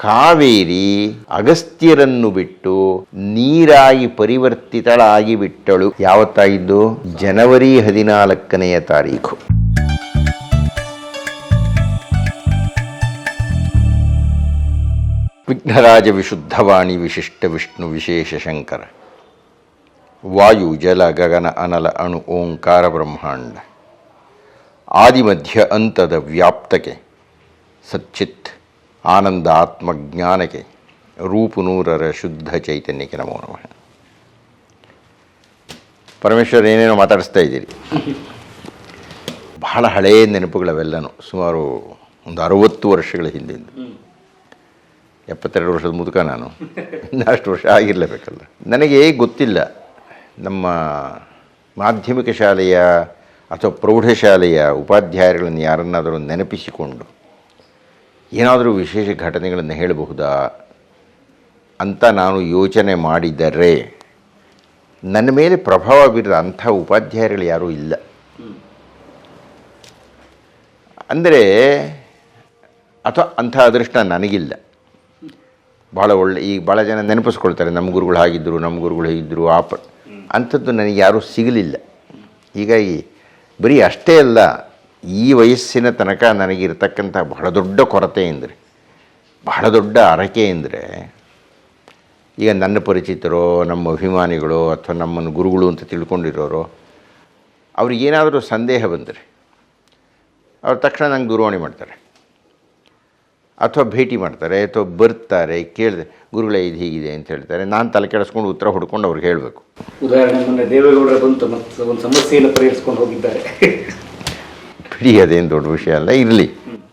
ಕಾವೇರಿ ಅಗಸ್ತ್ಯರನ್ನು ಬಿಟ್ಟು ನೀರಾಗಿ ಪರಿವರ್ತಿತಳಾಗಿ ಬಿಟ್ಟಳು. ಯಾವತ್ತಾಗಿದ್ದು ಜನವರಿ ಹದಿನಾಲ್ಕನೆಯ ತಾರೀಖು. ವಿಘ್ನರಾಜ ವಿಶುದ್ಧವಾಣಿ ವಿಶಿಷ್ಟ ವಿಷ್ಣು ವಿಶೇಷ ಶಂಕರ. ವಾಯು, ಜಲ, ಗಗನ, ಅನಲ, ಅಣು, ಓಂಕಾರ, ಬ್ರಹ್ಮಾಂಡ. ಆದಿಮಧ್ಯ ಅಂತದ ವ್ಯಾಪ್ತಕೆ ಸಚ್ಚಿತ್ ಆನಂದ ಆತ್ಮಜ್ಞಾನಕ್ಕೆ ರೂಪುನೂರರ ಶುದ್ಧ ಚೈತನ್ಯಕ್ಕೆ ನಮೋ ನಮಃ. ಪರಮೇಶ್ವರ್, ಏನೇನೋ ಮಾತಾಡಿಸ್ತಾ ಇದ್ದೀರಿ? ಬಹಳ ಹಳೆಯ ನೆನಪುಗಳವೆಲ್ಲನೂ, ಸುಮಾರು ಒಂದು ಅರುವತ್ತು ವರ್ಷಗಳ ಹಿಂದೆ ಎಪ್ಪತ್ತೆರಡು ವರ್ಷದ ಮುದುಕ ನಾನು. ಇನ್ನಷ್ಟು ವರ್ಷ ಆಗಿರಲೇಬೇಕಲ್ಲ. ನನಗೆ ಗೊತ್ತಿಲ್ಲ, ನಮ್ಮ ಮಾಧ್ಯಮಿಕ ಶಾಲೆಯ ಅಥವಾ ಪ್ರೌಢಶಾಲೆಯ ಉಪಾಧ್ಯಾಯಗಳನ್ನು ಯಾರನ್ನಾದರೂ ನೆನಪಿಸಿಕೊಂಡು ಏನಾದರೂ ವಿಶೇಷ ಘಟನೆಗಳನ್ನು ಹೇಳಬಹುದಾ? ಅಂತ ನಾನು ಯೋಚನೆ ಮಾಡಿದರೆ ನನ್ನ ಮೇಲೆ ಪ್ರಭಾವ ಬೀರಿದ ಅಂಥ ಉಪಾಧ್ಯಾಯರುಗಳು ಯಾರೂ ಇಲ್ಲ. ಅಂದರೆ ಅಥವಾ ಅಂಥ ಅದೃಷ್ಟ ನನಗಿಲ್ಲ. ಭಾಳ ಒಳ್ಳೆ, ಈಗ ಭಾಳ ಜನ ನೆನಪಿಸ್ಕೊಳ್ತಾರೆ, ನಮ್ಮ ಗುರುಗಳು ಹಾಗಿದ್ದರು ನಮ್ಮ ಗುರುಗಳು ಹೇಗಿದ್ದರು ಆ ಪ ಅಂಥದ್ದು ನನಗೆ ಯಾರೂ ಸಿಗಲಿಲ್ಲ. ಹೀಗಾಗಿ ಬರೀ ಅಷ್ಟೇ ಅಲ್ಲ ಈ ವಯಸ್ಸಿನ ತನಕ ನನಗಿರ್ತಕ್ಕಂಥ ಬಹಳ ದೊಡ್ಡ ಕೊರತೆ ಎಂದರೆ ಬಹಳ ದೊಡ್ಡ ಅರಕೆ ಎಂದರೆ ಈಗ ನನ್ನ ಪರಿಚಿತರೋ, ನಮ್ಮ ಅಭಿಮಾನಿಗಳು ಅಥವಾ ನಮ್ಮನ್ನು ಗುರುಗಳು ಅಂತ ತಿಳ್ಕೊಂಡಿರೋರು ಅವ್ರಿಗೇನಾದರೂ ಸಂದೇಹ ಬಂದರೆ, ಅವ್ರ ತಕ್ಷಣ ನಂಗೆ ದೂರವಾಣಿ ಮಾಡ್ತಾರೆ. ಅಥವಾ ಭೇಟಿ ಮಾಡ್ತಾರೆ, ಅಥವಾ ಬರ್ತಾರೆ, ಕೇಳಿದೆ, ಗುರುಗಳೇ ಇದು ಹೀಗಿದೆ ಅಂತ ಹೇಳ್ತಾರೆ. ನಾನು ತಲೆ ಕೆಡಿಸ್ಕೊಂಡು ಉತ್ತರ ಹುಡ್ಕೊಂಡು ಅವ್ರಿಗೆ ಹೇಳಬೇಕು. ಉದಾಹರಣೆ ಮೊನ್ನೆ ದೇವೇಗೌಡರ ಬಂತು ಮತ್ತು ಒಂದು ಸಮಸ್ಯೆಯನ್ನು ಪರಿಹರಿಸ್ಕೊಂಡು ಹೋಗಿದ್ದಾರೆ. ಬಿಡಿ ಅದೇನು ದೊಡ್ಡ ವಿಷಯ ಅಲ್ಲ ಇರಲಿ.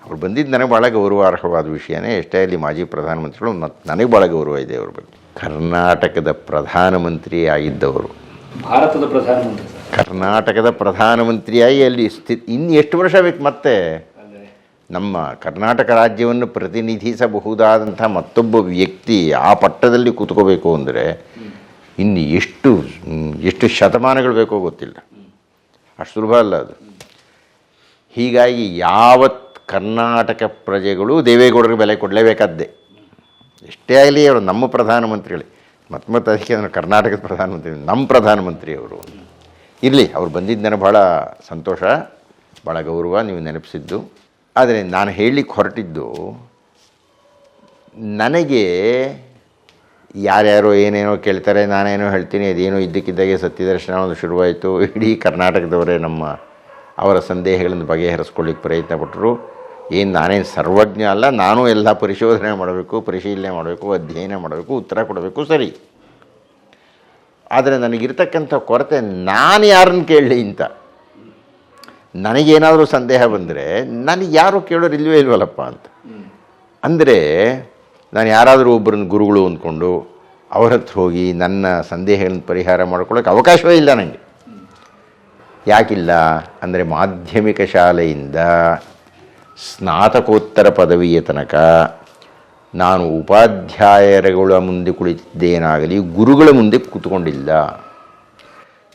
ಅವ್ರು ಬಂದಿದ್ದು ನನಗೆ ಭಾಳ ಗೌರವಾರ್ಹವಾದ ವಿಷಯನೇ. ಎಷ್ಟೇ ಅಲ್ಲಿ ಮಾಜಿ ಪ್ರಧಾನಮಂತ್ರಿಗಳು ಮತ್ತು ನನಗೆ ಭಾಳ ಗೌರವ ಇದೆ ಅವ್ರ ಬಗ್ಗೆ. ಕರ್ನಾಟಕದ ಪ್ರಧಾನಮಂತ್ರಿ ಆಗಿದ್ದವರು ಭಾರತದ ಪ್ರಧಾನಮಂತ್ರಿ ಕರ್ನಾಟಕದ ಪ್ರಧಾನಮಂತ್ರಿಯಾಗಿ ಅಲ್ಲಿ ಸ್ಥಿ ಇನ್ನು ಎಷ್ಟು ವರ್ಷ ಬೇಕು ಮತ್ತೆ? ನಮ್ಮ ಕರ್ನಾಟಕ ರಾಜ್ಯವನ್ನು ಪ್ರತಿನಿಧಿಸಬಹುದಾದಂಥ ಮತ್ತೊಬ್ಬ ವ್ಯಕ್ತಿ ಆ ಪಟ್ಟದಲ್ಲಿ ಕೂತ್ಕೋಬೇಕು ಅಂದರೆ ಇನ್ನು ಎಷ್ಟು ಎಷ್ಟು ಶತಮಾನಗಳು ಬೇಕೋ ಗೊತ್ತಿಲ್ಲ. ಅಷ್ಟು ಸುಲಭ ಅಲ್ಲ ಅದು. ಹೀಗಾಗಿ ಯಾವತ್ ಕರ್ನಾಟಕ ಪ್ರಜೆಗಳು ದೇವೇಗೌಡರಿಗೆ ಬೆಲೆ ಕೊಡಲೇಬೇಕಾದ್ದೆ. ಎಷ್ಟೇ ಆಗಲಿ ಅವರು ನಮ್ಮ ಪ್ರಧಾನಮಂತ್ರಿಗಳೇ. ಮತ್ತೆ ಮತ್ತೆ ಅದಕ್ಕೆ ಅಂದರೆ ಕರ್ನಾಟಕದ ಪ್ರಧಾನಮಂತ್ರಿ, ನಮ್ಮ ಪ್ರಧಾನಮಂತ್ರಿ ಅವರು. ಇರಲಿ, ಅವ್ರು ಬಂದಿದ್ದನ್ನು ಭಾಳ ಸಂತೋಷ ಭಾಳ ಗೌರವ ನೀವು ನೆನಪಿಸಿದ್ದು. ಆದರೆ ನಾನು ಹೇಳಲಿಕ್ಕೆ ಹೊರಟಿದ್ದು, ನನಗೆ ಯಾರ್ಯಾರೋ ಏನೇನೋ ಕೇಳ್ತಾರೆ, ನಾನೇನೋ ಹೇಳ್ತೀನಿ, ಅದೇನೋ ಇದ್ದಕ್ಕಿದ್ದಾಗೆ ಸತ್ಯದರ್ಶನ ಒಂದು ಶುರುವಾಯಿತು, ಇಡೀ ಕರ್ನಾಟಕದವರೇ ನಮ್ಮ ಅವರ ಸಂದೇಹಗಳನ್ನು ಬಗೆಹರಿಸ್ಕೊಳ್ಳಿಕ್ಕೆ ಪ್ರಯತ್ನ ಪಟ್ಟರು. ಏನು ನಾನೇನು ಸರ್ವಜ್ಞ ಅಲ್ಲ, ನಾನು ಎಲ್ಲ ಪರಿಶೋಧನೆ ಮಾಡಬೇಕು, ಪರಿಶೀಲನೆ ಮಾಡಬೇಕು, ಅಧ್ಯಯನ ಮಾಡಬೇಕು, ಉತ್ತರ ಕೊಡಬೇಕು, ಸರಿ. ಆದರೆ ನನಗಿರ್ತಕ್ಕಂಥ ಕೊರತೆ ನಾನು ಯಾರನ್ನು ಕೇಳಲಿ ಅಂತ. ನನಗೇನಾದರೂ ಸಂದೇಹ ಬಂದರೆ ನನಗೆ ಯಾರು ಕೇಳೋರು ಇಲ್ವೇ ಇಲ್ವಲ್ಲಪ್ಪ ಅಂತ. ಅಂದರೆ ನಾನು ಯಾರಾದರೂ ಒಬ್ಬರನ್ನ ಗುರುಗಳು ಅಂದ್ಕೊಂಡು ಅವರ ಹತ್ರ ಹೋಗಿ ನನ್ನ ಸಂದೇಹಗಳನ್ನು ಪರಿಹಾರ ಮಾಡ್ಕೊಳ್ಳೋಕೆ ಅವಕಾಶವೇ ಇಲ್ಲ ನನಗೆ ಯಾಕಿಲ್ಲ? ಅಂದರೆ ಮಾಧ್ಯಮಿಕ ಶಾಲೆಯಿಂದ ಸ್ನಾತಕೋತ್ತರ ಪದವಿಯ ತನಕ ನಾನು ಉಪಾಧ್ಯಾಯರುಗಳ ಮುಂದೆ ಕುಳಿತಿದ್ದೇನಾಗಲಿ ಗುರುಗಳ ಮುಂದೆ ಕೂತ್ಕೊಂಡಿಲ್ಲ.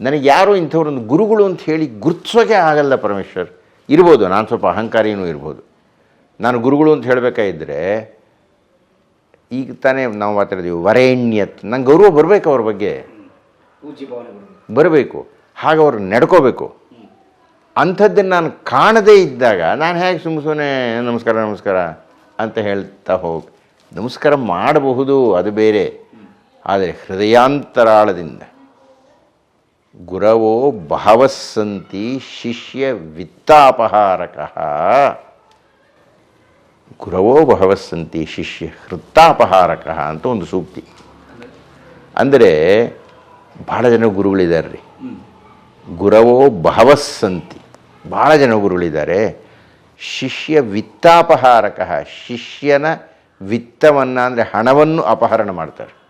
ನನಗೆ ಯಾರೋ ಇಂಥವ್ರೊಂದು ಗುರುಗಳು ಅಂತ ಹೇಳಿ ಗುರುತಿಸೋಕೆ ಆಗಲ್ಲ ಪರಮೇಶ್ವರ್. ಇರ್ಬೋದು ನಾನು ಸ್ವಲ್ಪ ಅಹಂಕಾರಿನೂ ಇರ್ಬೋದು. ನಾನು ಗುರುಗಳು ಅಂತ ಹೇಳಬೇಕಾಗಿದ್ದರೆ ಈಗ ತಾನೇ ನಾವು ಮಾತಾಡಿದೀವಿ ವರೇಣ್ಯತ್. ನಂಗೆ ಗೌರವ ಬರಬೇಕು ಅವ್ರ ಬಗ್ಗೆ. ಬರಬೇಕು. ಹಾಗೆ ಅವರು ನಡ್ಕೋಬೇಕು. ಅಂಥದ್ದನ್ನು ನಾನು ಕಾಣದೇ ಇದ್ದಾಗ ನಾನು ಹೇಗೆ ಸುಮ್ಮ ಸುಮ್ಮನೆ ನಮಸ್ಕಾರ ನಮಸ್ಕಾರ ಅಂತ ಹೇಳ್ತಾ ಹೋಗಿ, ನಮಸ್ಕಾರ ಮಾಡಬಹುದು, ಅದು ಬೇರೆ. ಆದರೆ ಹೃದಯಾಂತರಾಳದಿಂದ ಗುರವೋ ಬಹವಸ್ಸಂತಿ ಶಿಷ್ಯ ವಿತ್ತಾಪಹಾರಕ. ಗುರವೋ ಬಹವಸ್ಸಂತಿ ಶಿಷ್ಯ ಹೃತ್ತಾಪಹಾರಕ ಅಂತ ಒಂದು ಸೂಕ್ತಿ. ಅಂದರೆ ಭಾಳ ಜನ ಗುರುಗಳಿದ್ದಾರೆ ರೀ. ಗುರವೋ ಬಹವಸ್ಸಂತಿ ಭಾಳ ಜನ ಗುರುಗಳಿದ್ದಾರೆ. ಶಿಷ್ಯ ವಿತ್ತಾಪಹಾರಕ. ಶಿಷ್ಯನ ವಿತ್ತವನ್ನು ಅಂದರೆ ಹಣವನ್ನು ಅಪಹರಣ ಮಾಡ್ತಾರೆ.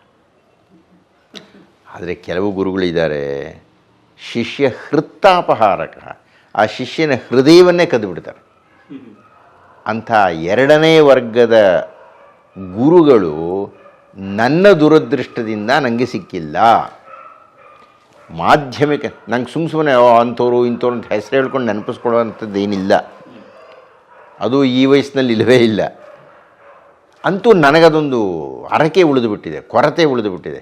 ಆದರೆ ಕೆಲವು ಗುರುಗಳಿದ್ದಾರೆ. ಶಿಷ್ಯ ಹೃತ್ತಾಪಹಾರಕ. ಆ ಶಿಷ್ಯನ ಹೃದಯವನ್ನೇ ಕದ್ದು ಬಿಡ್ತಾರೆ. ಅಂಥ ಎರಡನೇ ವರ್ಗದ ಗುರುಗಳು ನನ್ನ ದುರದೃಷ್ಟದಿಂದ ನನಗೆ ಸಿಕ್ಕಿಲ್ಲ. ಮಾಧ್ಯಮಿಕ, ನಂಗೆ ಸುಮ್ಮ ಸುಮ್ಮನೆ ಅಂಥವ್ರು, ಇಂಥವ್ರು ಅಂತ ಹೆಸರು ಹೇಳ್ಕೊಂಡು ನೆನಪಿಸ್ಕೊಳ್ಳುವಂಥದ್ದು ಏನಿಲ್ಲ. ಅದು ಈ ವಯಸ್ಸಿನಲ್ಲಿ ಇಲ್ಲವೇ ಇಲ್ಲ. ಅಂತೂ ನನಗದೊಂದು ಅರಕೆ ಉಳಿದುಬಿಟ್ಟಿದೆ, ಕೊರತೆ ಉಳಿದು ಬಿಟ್ಟಿದೆ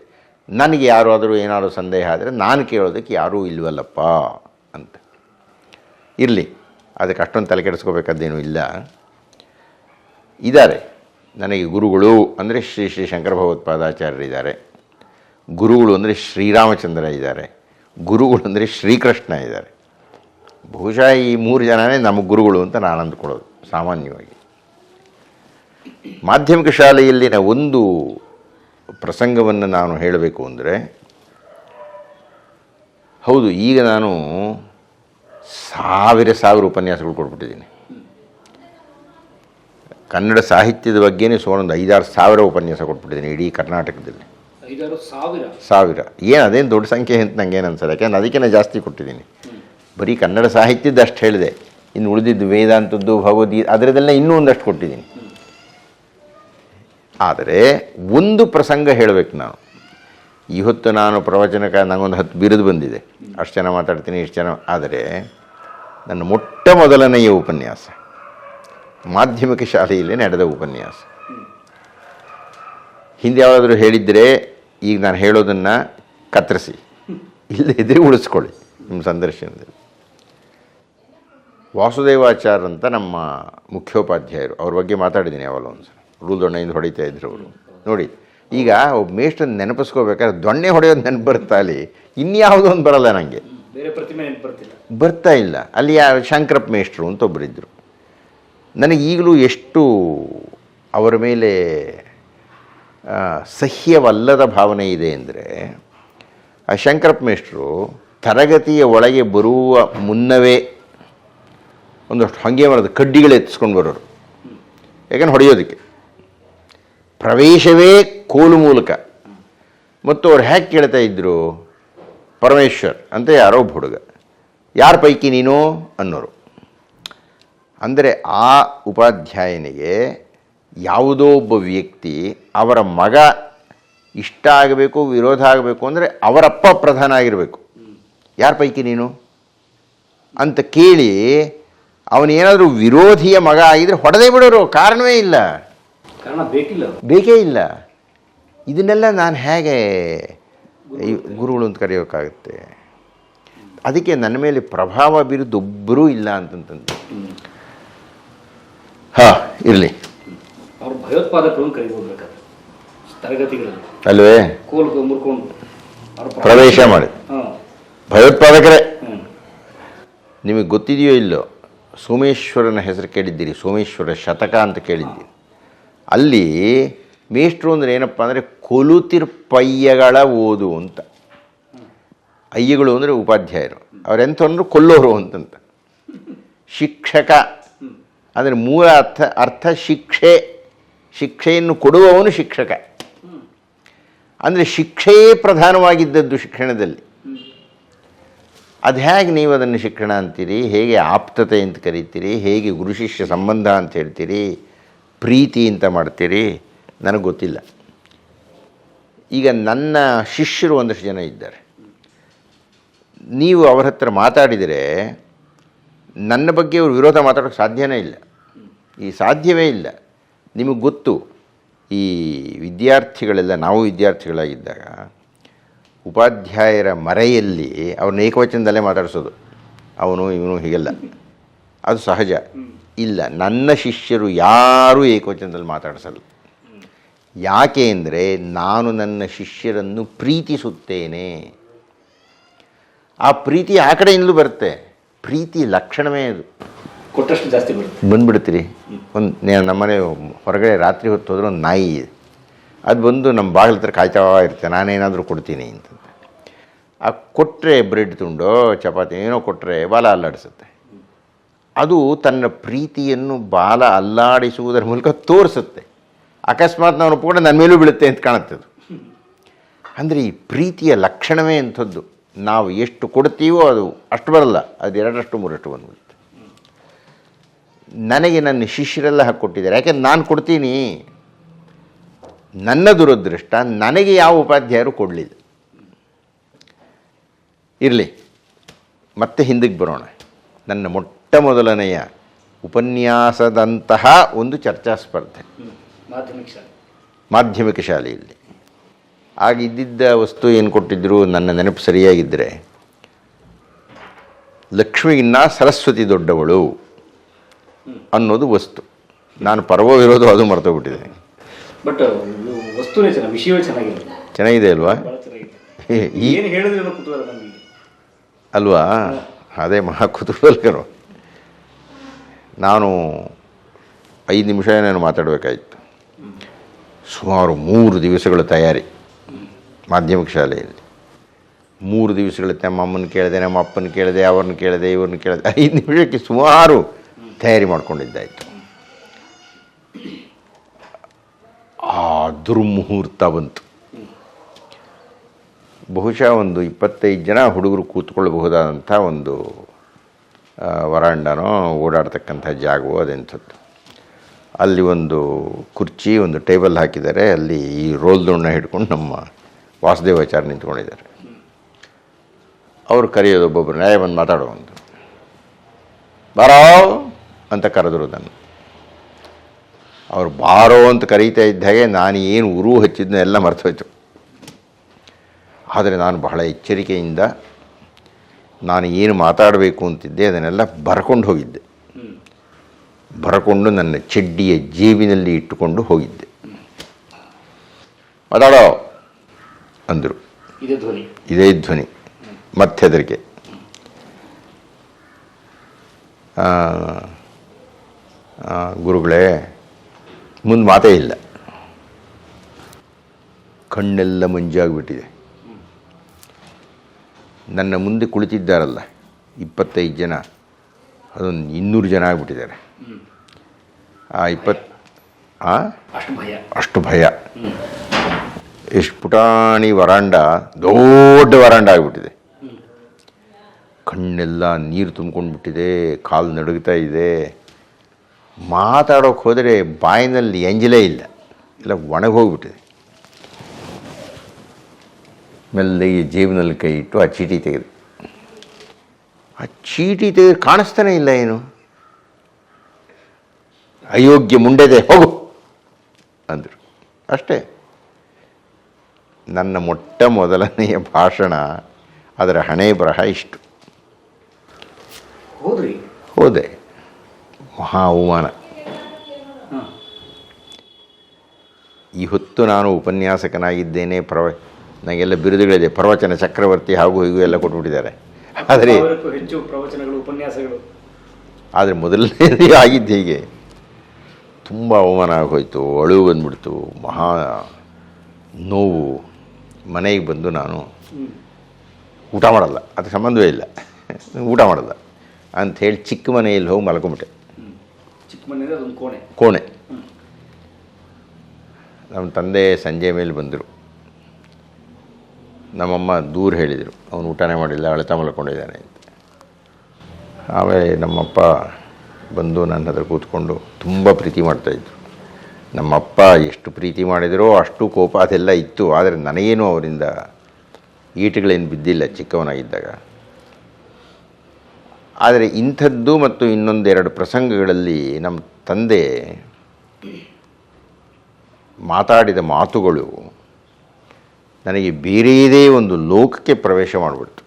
ನನಗೆ ಯಾರಾದರೂ ಏನಾದರೂ ಸಂದೇಹ ಆದರೆ ನಾನು ಕೇಳೋದಕ್ಕೆ ಯಾರೂ ಇಲ್ವಲ್ಲಪ್ಪ ಅಂತ. ಇರಲಿ, ಅದಕ್ಕೆ ಅಷ್ಟೊಂದು ತಲೆ ಕೆಡಿಸ್ಕೋಬೇಕಾದ್ದೇನೂ ಇಲ್ಲ. ಇದ್ದಾರೆ ನನಗೆ ಗುರುಗಳು ಅಂದರೆ ಶ್ರೀ ಶ್ರೀ ಶಂಕರ ಭಗವತ್ಪಾದಾಚಾರ್ಯರಿದ್ದಾರೆ. ಗುರುಗಳು ಅಂದರೆ ಶ್ರೀರಾಮಚಂದ್ರ ಇದ್ದಾರೆ. ಗುರುಗಳು ಅಂದರೆ ಶ್ರೀಕೃಷ್ಣ ಇದ್ದಾರೆ. ಬಹುಶಃ ಈ ಮೂರು ಜನನೇ ನಮ್ಮ ಗುರುಗಳು ಅಂತ ನಾನು ಅಂದ್ಕೊಳ್ಳೋದು, ಸಾಮಾನ್ಯವಾಗಿ. ಮಾಧ್ಯಮಿಕ ಶಾಲೆಯಲ್ಲಿನ ಒಂದು ಪ್ರಸಂಗವನ್ನು ನಾನು ಹೇಳಬೇಕು ಅಂದರೆ, ಹೌದು, ಈಗ ನಾನು ಸಾವಿರ ಸಾವಿರ ಉಪನ್ಯಾಸಗಳು ಕೊಟ್ಬಿಟ್ಟಿದ್ದೀನಿ. ಕನ್ನಡ ಸಾಹಿತ್ಯದ ಬಗ್ಗೆನೇ ಸುಮಾರು ಒಂದು ಐದಾರು ಸಾವಿರ ಉಪನ್ಯಾಸ ಕೊಟ್ಬಿಟ್ಟಿದ್ದೀನಿ ಇಡೀ ಕರ್ನಾಟಕದಲ್ಲಿ. ಐದಾರು ಸಾವಿರ. ಸಾವಿರ. ಏನು ಅದೇನು ದೊಡ್ಡ ಸಂಖ್ಯೆ ಅಂತ ನಂಗೇನು ಅನ್ಸಲ್ಲ. ಯಾಕೆಂದ್ರೆ ಅದಕ್ಕೆ ನಾನು ಜಾಸ್ತಿ ಕೊಟ್ಟಿದ್ದೀನಿ. ಬರೀ ಕನ್ನಡ ಸಾಹಿತ್ಯದ್ದು ಅಷ್ಟು ಹೇಳಿದೆ. ಇನ್ನು ಉಳಿದಿದ್ದು ವೇದಾಂತದ್ದು ಭಗವದ್ಗೀತೆ ಅದರದೆಲ್ಲ ಇನ್ನೂ ಒಂದಷ್ಟು ಕೊಟ್ಟಿದ್ದೀನಿ. ಆದರೆ ಒಂದು ಪ್ರಸಂಗ ಹೇಳಬೇಕು ನಾನು. ಇವತ್ತು ನಾನು ಪ್ರವಚನಕ ನನಗೊಂದು ಹತ್ತು ಬಿರುದು ಬಂದಿದೆ. ಅಷ್ಟು ಜನ ಮಾತಾಡ್ತೀನಿ ಇಷ್ಟು ಜನ. ಆದರೆ ನನ್ನ ಮೊಟ್ಟ ಮೊದಲನೆಯ ಉಪನ್ಯಾಸ ಮಾಧ್ಯಮಿಕ ಶಾಲೆಯಲ್ಲಿ ನಡೆದ ಉಪನ್ಯಾಸ. ಹಿಂದೆ ಯಾವಾದರೂ ಹೇಳಿದ್ದರೆ ಈಗ ನಾನು ಹೇಳೋದನ್ನು ಕತ್ತರಿಸಿ. ಇಲ್ಲದಿದ್ದರೆ ಉಳಿಸ್ಕೊಳ್ಳಿ ನಿಮ್ಮ ಸಂದರ್ಶನದಲ್ಲಿ. ವಾಸುದೇವಾಚಾರ್ಯ ಅಂತ ನಮ್ಮ ಮುಖ್ಯೋಪಾಧ್ಯಾಯರು ಅವ್ರ ಬಗ್ಗೆ ಮಾತಾಡಿದ್ದೀನಿ ಯಾವಾಗಲೂ ಒಂದು ಸಲ ರೂಲ್ ದೊಣ್ಣೆಯಿಂದ ಹೊಡಿತಾ ಇದ್ರು ಅವರು. ನೋಡಿ ಈಗ ಒಬ್ಬ ಮೇಷ್ಟ್ರನ್ನ ನೆನಪಿಸ್ಕೋಬೇಕಾದ್ರೆ ದೊಣ್ಣೆ ಹೊಡೆಯೋದು ನೆನಪು ಬರ್ತಾ ಅಲ್ಲಿ? ಇನ್ಯಾವುದೋ ಒಂದು ಬರಲ್ಲ ನನಗೆ ಬರ್ತಾ ಇಲ್ಲ. ಅಲ್ಲಿ ಶಂಕರಪ್ಪ ಮೇಷ್ಟ್ರು ಅಂತ ಒಬ್ಬರಿದ್ದರು ನನಗೆ ಈಗಲೂ ಎಷ್ಟು ಅವರ ಮೇಲೆ ಸಹ್ಯವಲ್ಲದ ಭಾವನೆ ಇದೆ ಅಂದರೆ, ಆ ಶಂಕರಪ್ಪ ಮೇಷ್ಟ್ರು ತರಗತಿಯ ಒಳಗೆ ಬರುವ ಮುನ್ನವೇ ಒಂದಷ್ಟು ಹಂಗೆ ಮಾಡೋದು ಕಡ್ಡಿಗಳು ಎತ್ತಿಸ್ಕೊಂಡು ಬರೋರು. ಯಾಕಂದ್ರೆ ಹೊಡೆಯೋದಕ್ಕೆ. ಪ್ರವೇಶವೇ ಕೋಲು ಮೂಲಕ. ಮತ್ತು ಅವ್ರು ಹ್ಯಾಕ್ ಕೇಳ್ತಾ ಇದ್ದರು ಪರಮೇಶ್ವರ್ ಅಂತ ಯಾರೋ ಒಬ್ಬ ಹುಡುಗ. ಯಾರ ಪೈಕಿ ನೀನು ಅನ್ನೋರು. ಅಂದರೆ ಆ ಉಪಾಧ್ಯಾಯನಿಗೆ ಯಾವುದೋ ಒಬ್ಬ ವ್ಯಕ್ತಿ ಅವರ ಮಗ ಇಷ್ಟ ಆಗಬೇಕು ವಿರೋಧ ಆಗಬೇಕು ಅಂದರೆ ಅವರಪ್ಪ ಪ್ರಧಾನ ಆಗಿರಬೇಕು. ಯಾರ ಪೈಕಿ ನೀನು? ಅಂತ ಕೇಳಿ ಅವನೇನಾದರೂ ವಿರೋಧಿಯ ಮಗ ಆಗಿದ್ರೆ ಹೊಡೆದೇ ಬಿಡೋರು ಕಾರಣವೇ ಇಲ್ಲ. ಕಾರಣ ಬೇಕಿಲ್ಲ ಬೇಕೇ ಇಲ್ಲ. ಇದನ್ನೆಲ್ಲ ನಾನು ಹೇಗೆ ಗುರುಗಳು ಅಂತ ಕರೆಯೋಕ್ಕಾಗುತ್ತೆ ಅದಕ್ಕೆ ನನ್ನ ಮೇಲೆ ಪ್ರಭಾವ ಬೀರಿದ್ದು ಒಬ್ಬರೂ ಇಲ್ಲ ಅಂತಂತಂದು. ಹಾಂ ಇರಲಿ. ಅವ್ರು ಭಯೋತ್ಪಾದಕರು ಅಂತ ಕರಿಬೋದು ಬೇಕಾದ್ರೆ ತರಗತಿಗಳಲ್ಲಿ. ಅಲ್ವೇ? ಕೋಲ್ ಮುರ್ಕೊಂಡು ಅವ್ರ ಪ್ರವೇಶ ಮಾಡಿ. ಹಾಂ. ಭಯೋತ್ಪಾದಕರೇ. ನಿಮಗೆ ಗೊತ್ತಿದೆಯೋ ಇಲ್ಲೋ? ಸೋಮೇಶ್ವರನ ಹೆಸರು ಕೇಳಿದ್ದೀರಿ. ಸೋಮೇಶ್ವರ ಶತಕ ಅಂತ ಕೇಳಿದ್ದೀರಿ. ಅಲ್ಲಿ ಮೇಷ್ಟ್ರು ಅಂದರೆ ಏನಪ್ಪ ಅಂದರೆ ಕೊಲುತಿರ್ಪಯ್ಯಗಳ ಓದು ಅಂತ. ಅಯ್ಯಗಳು ಅಂದರೆ ಉಪಾಧ್ಯಾಯರು. ಅವರೆಂಥ ಅಂದ್ರೆ ಕೊಲ್ಲೋರು ಅಂತಂತ. ಶಿಕ್ಷಕ. ಅಂದರೆ ಮೂಲ ಅರ್ಥ ಅರ್ಥ ಶಿಕ್ಷೆ. ಶಿಕ್ಷೆಯನ್ನು ಕೊಡುವವನು ಶಿಕ್ಷಕ. ಅಂದರೆ ಶಿಕ್ಷೆಯೇ ಪ್ರಧಾನವಾಗಿದ್ದದ್ದು ಶಿಕ್ಷಣದಲ್ಲಿ. ಅದು ಹೇಗೆ ನೀವು ಅದನ್ನು ಶಿಕ್ಷಣ ಅಂತೀರಿ? ಹೇಗೆ ಆಪ್ತತೆ ಅಂತ ಕರಿತೀರಿ? ಹೇಗೆ ಗುರು ಶಿಷ್ಯ ಸಂಬಂಧ ಅಂತ ಹೇಳ್ತೀರಿ? ಪ್ರೀತಿ ಅಂತ ಮಾಡ್ತೀರಿ? ನನಗೆ ಗೊತ್ತಿಲ್ಲ. ಈಗ ನನ್ನ ಶಿಷ್ಯರು ಒಂದಷ್ಟು ಜನ ಇದ್ದಾರೆ. ನೀವು ಅವರ ಹತ್ರ ಮಾತಾಡಿದರೆ ನನ್ನ ಬಗ್ಗೆ ಅವರು ವಿರೋಧ ಮಾತಾಡೋಕ್ಕೆ ಸಾಧ್ಯವೇ ಇಲ್ಲ. ಈ ಸಾಧ್ಯವೇ ಇಲ್ಲ. ನಿಮಗೆ ಗೊತ್ತು, ಈ ವಿದ್ಯಾರ್ಥಿಗಳೆಲ್ಲ, ನಾವು ವಿದ್ಯಾರ್ಥಿಗಳಾಗಿದ್ದಾಗ, ಉಪಾಧ್ಯಾಯರ ಮರೆಯಲ್ಲಿ ಅವ್ರನ್ನ ಏಕವಚನದಲ್ಲೇ ಮಾತಾಡಿಸೋದು. ಅವನು, ಇವನು ಹೀಗೆಲ್ಲ. ಅದು ಸಹಜ. ಇಲ್ಲ, ನನ್ನ ಶಿಷ್ಯರು ಯಾರೂ ಏಕವಚನದಲ್ಲಿ ಮಾತಾಡಿಸಲ್ಲ. ಯಾಕೆ ಅಂದರೆ, ನಾನು ನನ್ನ ಶಿಷ್ಯರನ್ನು ಪ್ರೀತಿಸುತ್ತೇನೆ. ಆ ಪ್ರೀತಿ ಆ ಕಡೆಯಿಂದಲೂ ಬರುತ್ತೆ. ಪ್ರೀತಿ ಲಕ್ಷಣವೇ ಅದು. ಕೊಟ್ಟಷ್ಟು ಜಾಸ್ತಿ ಬರುತ್ತೆ. ಬಂದ್ಬಿಡ್ತೀರಿ. ಒಂದು ನಮ್ಮನೆ ಹೊರಗಡೆ ರಾತ್ರಿ ಹೊತ್ತು ಹೋದ್ರೆ ಒಂದು ನಾಯಿ ಇದೆ. ಅದು ಬಂದು ನಮ್ಮ ಬಾಗಿಲ ಹತ್ರ ಕಾಯ್ತಾ ಇರುತ್ತೆ. ನಾನೇನಾದರೂ ಕೊಡ್ತೀನಿ ಅಂತ ಆ ಕೊಟ್ಟರೆ ಬ್ರೆಡ್ ತುಂಡೋ, ಚಪಾತಿ ಏನೋ ಕೊಟ್ಟರೆ ಬಾಲ ಅಲ್ಲಾಡಿಸುತ್ತೆ. ಅದು ತನ್ನ ಪ್ರೀತಿಯನ್ನು ಬಾಲ ಅಲ್ಲಾಡಿಸುವುದರ ಮೂಲಕ ತೋರಿಸುತ್ತೆ. ಅಕಸ್ಮಾತ್ ನಾವು ಒಪ್ಪಿಕೊಂಡು ನನ್ನ ಮೇಲೂ ಬೀಳುತ್ತೆ ಅಂತ ಕಾಣುತ್ತೆ ಅದು. ಅಂದರೆ ಈ ಪ್ರೀತಿಯ ಲಕ್ಷಣವೇ ಅಂಥದ್ದು ನಾವು ಎಷ್ಟು ಕೊಡ್ತೀವೋ ಅದು ಅಷ್ಟು ಬರಲ್ಲ. ಅದು ಎರಡರಷ್ಟು ಮೂರಷ್ಟು ಬಂದ್ಬಿಡುತ್ತೆ. ನನಗೆ ನನ್ನ ಶಿಷ್ಯರೆಲ್ಲ ಹಾಕ್ಕೊಟ್ಟಿದ್ದಾರೆ. ಯಾಕೆಂದ್ರೆ ನಾನು ಕೊಡ್ತೀನಿ. ನನ್ನ ದುರದೃಷ್ಟ ನನಗೆ ಯಾವ ಉಪಾಧ್ಯಾಯರು ಕೊಡಲಿಲ್ಲ. ಇರಲಿ ಮತ್ತೆ ಹಿಂದಕ್ಕೆ ಬರೋಣ. ನನ್ನ ಮೊಟ್ಟ ಮೊದಲನೆಯ ಉಪನ್ಯಾಸದಂತಹ ಒಂದು ಚರ್ಚಾ ಸ್ಪರ್ಧೆ. ಮಾಧ್ಯಮಿಕ ಶಾಲೆ. ಮಾಧ್ಯಮಿಕ ಶಾಲೆಯಲ್ಲಿ. ಆಗ ಇದ್ದಿದ್ದ ವಸ್ತು ಏನು ಕೊಟ್ಟಿದ್ದರು ನನ್ನ ನೆನಪು ಸರಿಯಾಗಿದ್ದರೆ ಲಕ್ಷ್ಮಿಗಿನ್ನ ಸರಸ್ವತಿ ದೊಡ್ಡವಳು. ಅನ್ನೋದು ವಸ್ತು. ನಾನು ಪರವೋ ಇರೋದು ಅದು ಮರ್ತೋಗ್ಬಿಟ್ಟಿದೆ. ಬಟ್ ವಸ್ತುನೇ ಚೆನ್ನಾಗಿ ವಿಷಯವೇ ಚೆನ್ನಾಗಿದೆ. ಚೆನ್ನಾಗಿದೆ ಅಲ್ವಾ? ಈ ಏನು ಹೇಳಿದ್ರೆ ಏನೋ ಕುತೂಹಲ ನಮಗೆ ಅಲ್ವಾ? ಅದೇ ಮಹಾ ಕುತೂಹಲಕರು ನಾನು ಐದು ನಿಮಿಷ ನಾನು ಮಾತಾಡಬೇಕಾಯಿತು. ಸುಮಾರು ಮೂರು ದಿವಸಗಳ ತಯಾರಿ ಮಾಧ್ಯಮಿಕ ಶಾಲೆಯಲ್ಲಿ. ಮೂರು ದಿವಸಗಳ ನಮ್ಮ ಅಮ್ಮನ ಕೇಳಿದೆ ನಮ್ಮ ಅಪ್ಪನ ಕೇಳಿದೆ ಅವ್ರನ್ನ ಕೇಳಿದೆ ಇವ್ರನ್ನ ಕೇಳಿದೆ ಐದು ನಿಮಿಷಕ್ಕೆ ಸುಮಾರು ತಯಾರಿ ಮಾಡ್ಕೊಂಡಿದ್ದಾಯಿತು. ಆ ದುರ್ಮುಹೂರ್ತ ಬಂತು. ಬಹುಶಃ ಒಂದು ಇಪ್ಪತ್ತೈದು ಜನ ಹುಡುಗರು ಕೂತ್ಕೊಳ್ಳಬಹುದಾದಂಥ ಒಂದು ವರಾಂಡನೋ ಓಡಾಡ್ತಕ್ಕಂಥ ಜಾಗವೋ ಅದೆಂಥದ್ದು. ಅಲ್ಲಿ ಒಂದು ಕುರ್ಚಿ, ಒಂದು ಟೇಬಲ್ ಹಾಕಿದ್ದಾರೆ. ಅಲ್ಲಿ ಈ ರೋಲ್ ದೊಣ್ಣ ಹಿಡ್ಕೊಂಡು ನಮ್ಮ ವಾಸುದೇವಾಚಾರ್ಯ ನಿಂತ್ಕೊಂಡಿದ್ದಾರೆ. ಅವರು ಕರೆಯೋದು ಒಬ್ಬೊಬ್ಬರು ನ್ಯಾಯ ಬಂದು ಮಾತಾಡೋ ಒಂದು ಬಾರೋ! ಅಂತ ಕರೆದ್ರು ನಾನು ಅವರು ಬಾರೋ ಅಂತ ಕರೀತಾ ಇದ್ದಾಗೆ ನಾನು ಏನು ಉರು ಹಚ್ಚಿದ್ದನ್ನ ಎಲ್ಲ ಮರ್ತೋಯ್ತು. ಆದರೆ ನಾನು ಬಹಳ ಎಚ್ಚರಿಕೆಯಿಂದ ನಾನು ಏನು ಮಾತಾಡಬೇಕು ಅಂತಿದ್ದೆ ಅದನ್ನೆಲ್ಲ ಬರ್ಕೊಂಡು ಹೋಗಿದ್ದೆ. ಬರಕೊಂಡು ನನ್ನ ಚಡ್ಡಿಯ ಜೇಬಿನಲ್ಲಿ ಇಟ್ಟುಕೊಂಡು ಹೋಗಿದ್ದೆ. ಮಾತಾಡೋ ಅಂದರು. ಇದೇ ಧ್ವನಿ. ಮತ್ತೆ ಹೆದರಿಕೆ ಗುರುಗಳೇ ಮುಂದೆ ಮಾತೇ ಇಲ್ಲ. ಕಣ್ಣೆಲ್ಲ ಮಂಜಾಗಿಬಿಟ್ಟಿದೆ. ನನ್ನ ಮುಂದೆ ಕುಳಿತಿದ್ದಾರಲ್ಲ ಇಪ್ಪತ್ತೈದು ಜನ ಅದೊಂದು ಇನ್ನೂರು ಜನ ಆಗಿಬಿಟ್ಟಿದ್ದಾರೆ. ಆ ಇಪ್ಪತ್ತು ಆ? ಅಷ್ಟು ಭಯ. ಅಷ್ಟು ಭಯ. ಎಷ್ಟು ಪುಟಾಣಿ ವರಾಂಡ ದೊಡ್ಡ ವರಾಂಡ ಆಗಿಬಿಟ್ಟಿದೆ. ಕಣ್ಣೆಲ್ಲ ನೀರು ತುಂಬ್ಕೊಂಡು ಬಿಟ್ಟಿದೆ ಕಾಲು ನಡುಗ್ತಾ ಇದೆ. ಮಾತಾಡೋಕೆ ಹೋದರೆ ಬಾಯಿನಲ್ಲಿ ಎಂಜಲೇ ಇಲ್ಲ. ಇಲ್ಲ ಒಣಗೋಗ್ಬಿಟ್ಟಿದೆ ಮೆಲ್ಲಗೆ ಜೇಬಿನಲ್ಲಿ ಕೈ ಇಟ್ಟು ಆ ಚೀಟಿ ತೆಗೆದು. ಆ ಚೀಟಿ ತೆಗೆದು ಕಾಣಿಸ್ತಾನೆ ಇಲ್ಲ ಏನು? ಅಯೋಗ್ಯ ಮುಂಡೆದೆ ಹೋಗು ಅಂದರು. ಅಷ್ಟೇ. ನನ್ನ ಮೊಟ್ಟ ಮೊದಲನೆಯ ಭಾಷಣ ಅದರ ಹಣೆ ಬರಹ ಇಷ್ಟು. ಹೋದ್ರಿ? ಹೋದೆ. ಮಹಾ ಅವಮಾನ. ಈ ಹೊತ್ತು ನಾನು ಉಪನ್ಯಾಸಕನಾಗಿದ್ದೇನೆ ಪ್ರವ ನನಗೆಲ್ಲ ಬಿರುದುಗಳಿದೆ. ಪ್ರವಚನ ಚಕ್ರವರ್ತಿ ಹಾಗೂ ಹೀಗೂ ಎಲ್ಲ ಕೊಟ್ಬಿಟ್ಟಿದ್ದಾರೆ. ಆದರೆ ಹೆಚ್ಚು ಪ್ರವಚನಗಳು ಉಪನ್ಯಾಸಗಳು. ಆದರೆ ಮೊದಲನೇದೇ ಆಗಿದ್ದು ಹೀಗೆ. ತುಂಬ ಅವಮಾನ ಆಗೋಯ್ತು ಅಳು ಬಂದ್ಬಿಡ್ತು ಮಹಾ ನೋವು. ಮನೆಗೆ ಬಂದು ನಾನು ಊಟ ಮಾಡಲ್ಲ ಅದಕ್ಕೆ ಸಂಬಂಧವೇ ಇಲ್ಲ. ಊಟ ಮಾಡಲ್ಲ. ಅಂಥೇಳಿ ಚಿಕ್ಕ ಮನೆಯಲ್ಲಿ ಹೋಗಿ ಮಲ್ಕೊಂಬಿಟ್ಟೆ. ಚಿಕ್ಕ ಅದೊಂದು ಕೋಣೆ. ಕೋಣೆ. ನಮ್ಮ ತಂದೆ ಸಂಜೆ ಮೇಲೆ ಬಂದರು. ನಮ್ಮಮ್ಮ ದೂರ ಹೇಳಿದರು ಅವನು ಊಟನೇ ಮಾಡಿಲ್ಲ ಅಳತ ಮಲ್ಕೊಂಡಿದ್ದಾನೆ ಅಂತ. ಆಮೇಲೆ ನಮ್ಮಪ್ಪ ಬಂದು ನನ್ನ ಹತ್ರ ಕೂತ್ಕೊಂಡು ತುಂಬ ಪ್ರೀತಿ ಮಾಡ್ತಾಯಿದ್ರು ನಮ್ಮಪ್ಪ ಎಷ್ಟು ಪ್ರೀತಿ ಮಾಡಿದರೋ ಅಷ್ಟು ಕೋಪ ಅದೆಲ್ಲ ಇತ್ತು. ಆದರೆ ನನಗೇನು ಅವರಿಂದ ಈಟುಗಳೇನು ಬಿದ್ದಿಲ್ಲ ಚಿಕ್ಕವನಾಗಿದ್ದಾಗ. ಆದರೆ ಇಂಥದ್ದು ಮತ್ತು ಇನ್ನೊಂದೆರಡು ಪ್ರಸಂಗಗಳಲ್ಲಿ ನಮ್ಮ ತಂದೆ ಮಾತಾಡಿದ ಮಾತುಗಳು ನನಗೆ ಬೇರೆಯದೇ ಒಂದು ಲೋಕಕ್ಕೆ ಪ್ರವೇಶ ಮಾಡಿಬಿಡ್ತು.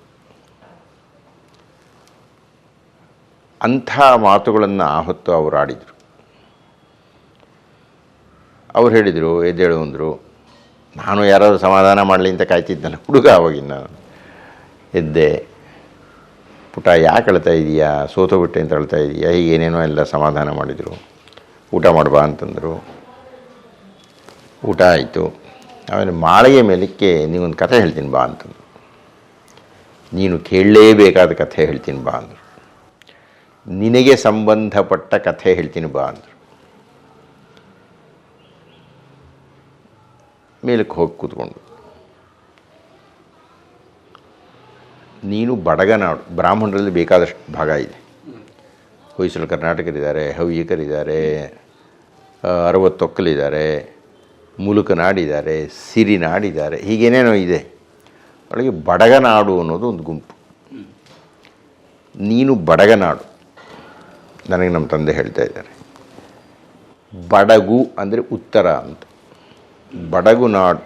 ಅಂಥ ಮಾತುಗಳನ್ನು ಆ ಹೊತ್ತು ಅವರು ಆಡಿದರು. ಅವ್ರು ಹೇಳಿದರು, ಎದ್ದೇಳು ಅಂದರು, ನಾನು ಯಾರಾದರೂ ಸಮಾಧಾನ ಮಾಡಲಿ ಅಂತ ಕಾಯ್ತಿದ್ದಲ್ಲ ಹುಡುಗ ಅವಾಗಿನ ಎದ್ದೆ. ಪುಟ ಯಾಕೆ ಅಳ್ತಾ ಇದೀಯಾ? ಸೋತೋಗ್ಬಿಟ್ಟೆ ಅಂತ ಅಳ್ತಾ ಇದೆಯಾ? ಏನೇನೋ ಎಲ್ಲ ಸಮಾಧಾನ ಮಾಡಿದರು. ಊಟ ಮಾಡ್ಬಾ ಅಂತಂದರು. ಊಟ ಆಯಿತು. ಆಮೇಲೆ ಮಾಳಿಗೆ ಮೇಲಕ್ಕೆ ನೀವೊಂದು ಕಥೆ ಹೇಳ್ತೀನಿ ಬಾ ಅಂತಂದರು. ನೀನು ಕೇಳಲೇಬೇಕಾದ ಕಥೆ ಹೇಳ್ತೀನಿ ಬಾ ಅಂದರು. ನಿನಗೆ ಸಂಬಂಧಪಟ್ಟ ಕಥೆ ಹೇಳ್ತೀನಿ ಬಾ ಅಂದರು. ಮೇಲಕ್ಕೆ ಹೋಗಿ ಕೂತ್ಕೊಂಡು ನೀನು ಬಡಗನಾಡು, ಬ್ರಾಹ್ಮಣರಲ್ಲಿ ಬೇಕಾದಷ್ಟು ಭಾಗ ಇದೆ. ಹೊಯ್ಸಳು ಕರ್ನಾಟಕರಿದ್ದಾರೆ ಹವ್ಯಕರಿದ್ದಾರೆ ಅರವತ್ತೊಕ್ಕಲಿದ್ದಾರೆ, ಮುಲುಕನಾಡಿದ್ದಾರೆ, ಸಿರಿನಾಡಿದ್ದಾರೆ, ಹೀಗೇನೇನೋ ಇದೆ. ಒಳಗೆ ಬಡಗನಾಡು ಅನ್ನೋದು ಒಂದು ಗುಂಪು. ನೀನು ಬಡಗನಾಡು, ನನಗೆ ನಮ್ಮ ತಂದೆ ಹೇಳ್ತಾ ಇದ್ದಾರೆ. ಬಡಗು ಅಂದರೆ ಉತ್ತರ ಅಂತ. ಬಡಗು ನಾಡು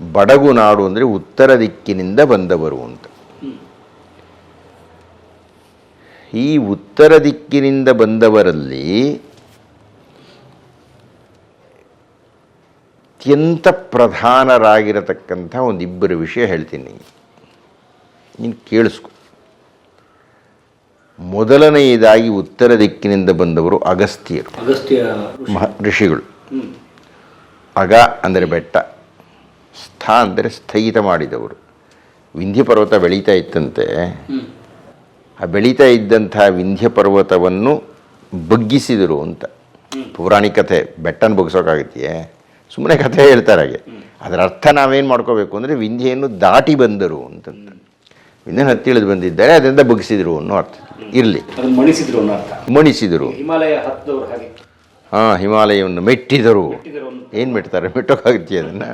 ಬಡಗು ನಾಡು ಅಂದರೆ ಉತ್ತರ ದಿಕ್ಕಿನಿಂದ ಬಂದವರು ಅಂತ. ಈ ಉತ್ತರ ದಿಕ್ಕಿನಿಂದ ಬಂದವರಲ್ಲಿ ಅತ್ಯಂತ ಪ್ರಧಾನರಾಗಿರತಕ್ಕಂಥ ಒಂದಿಬ್ಬರು ವಿಷಯ ಹೇಳ್ತೀನಿ ನೀನು ಕೇಳಿಸ್ಕೊ ಮೊದಲನೆಯದಾಗಿ ಉತ್ತರ ದಿಕ್ಕಿನಿಂದ ಬಂದವರು ಅಗಸ್ತ್ಯರು ಅಗಸ್ತ್ಯ. ಮಹ ಋಷಿಗಳು. ಅಗ ಅಂದರೆ ಬೆಟ್ಟ ಸ್ಥ ಅಂದರೆ ಸ್ಥಗಿತ ಮಾಡಿದವರು ವಿಂಧ್ಯ ಪರ್ವತ ಬೆಳೀತಾ ಇತ್ತಂತೆ. ಆ ಬೆಳೀತಾ ಇದ್ದಂಥ ವಿಂಧ್ಯ ಪರ್ವತವನ್ನು ಬಗ್ಗಿಸಿದರು ಅಂತ. ಪೌರಾಣಿಕ ಕಥೆ ಬೆಟ್ಟನ ಬಗ್ಸೋಕ್ಕಾಗತ್ತೆಯೇ ಸುಮ್ಮನೆ ಕಥೆ ಹೇಳ್ತಾರೆ ಹಾಗೆ. ಅದರ ಅರ್ಥ ನಾವೇನು ಮಾಡ್ಕೋಬೇಕು ಅಂದರೆ ವಿಂಧ್ಯೆಯನ್ನು ದಾಟಿ ಬಂದರು ಅಂತಂತ. ವಿಂಧ್ಯನ ಹತ್ತಿ ಇಳಿದು ಬಂದಿದ್ದಾರೆ ಅದರಿಂದ ಬಗ್ಗಿಸಿದರು ಅನ್ನೋ ಅರ್ಥ. ಇರಲಿ. ಮಣಿಸಿದ್ರು ಅನ್ನೋ ಅರ್ಥ. ಮಣಿಸಿದರು. ಹಿಮಾಲಯ ಹಾಂ ಹಿಮಾಲಯವನ್ನು ಮೆಟ್ಟಿದರು. ಮೆಟ್ಟಿದ್ರು ಏನು ಮೆಟ್ತಾರೆ ಮೆಟ್ಟೋಕ್ಕಾಗತ್ತೆ ಅದನ್ನು?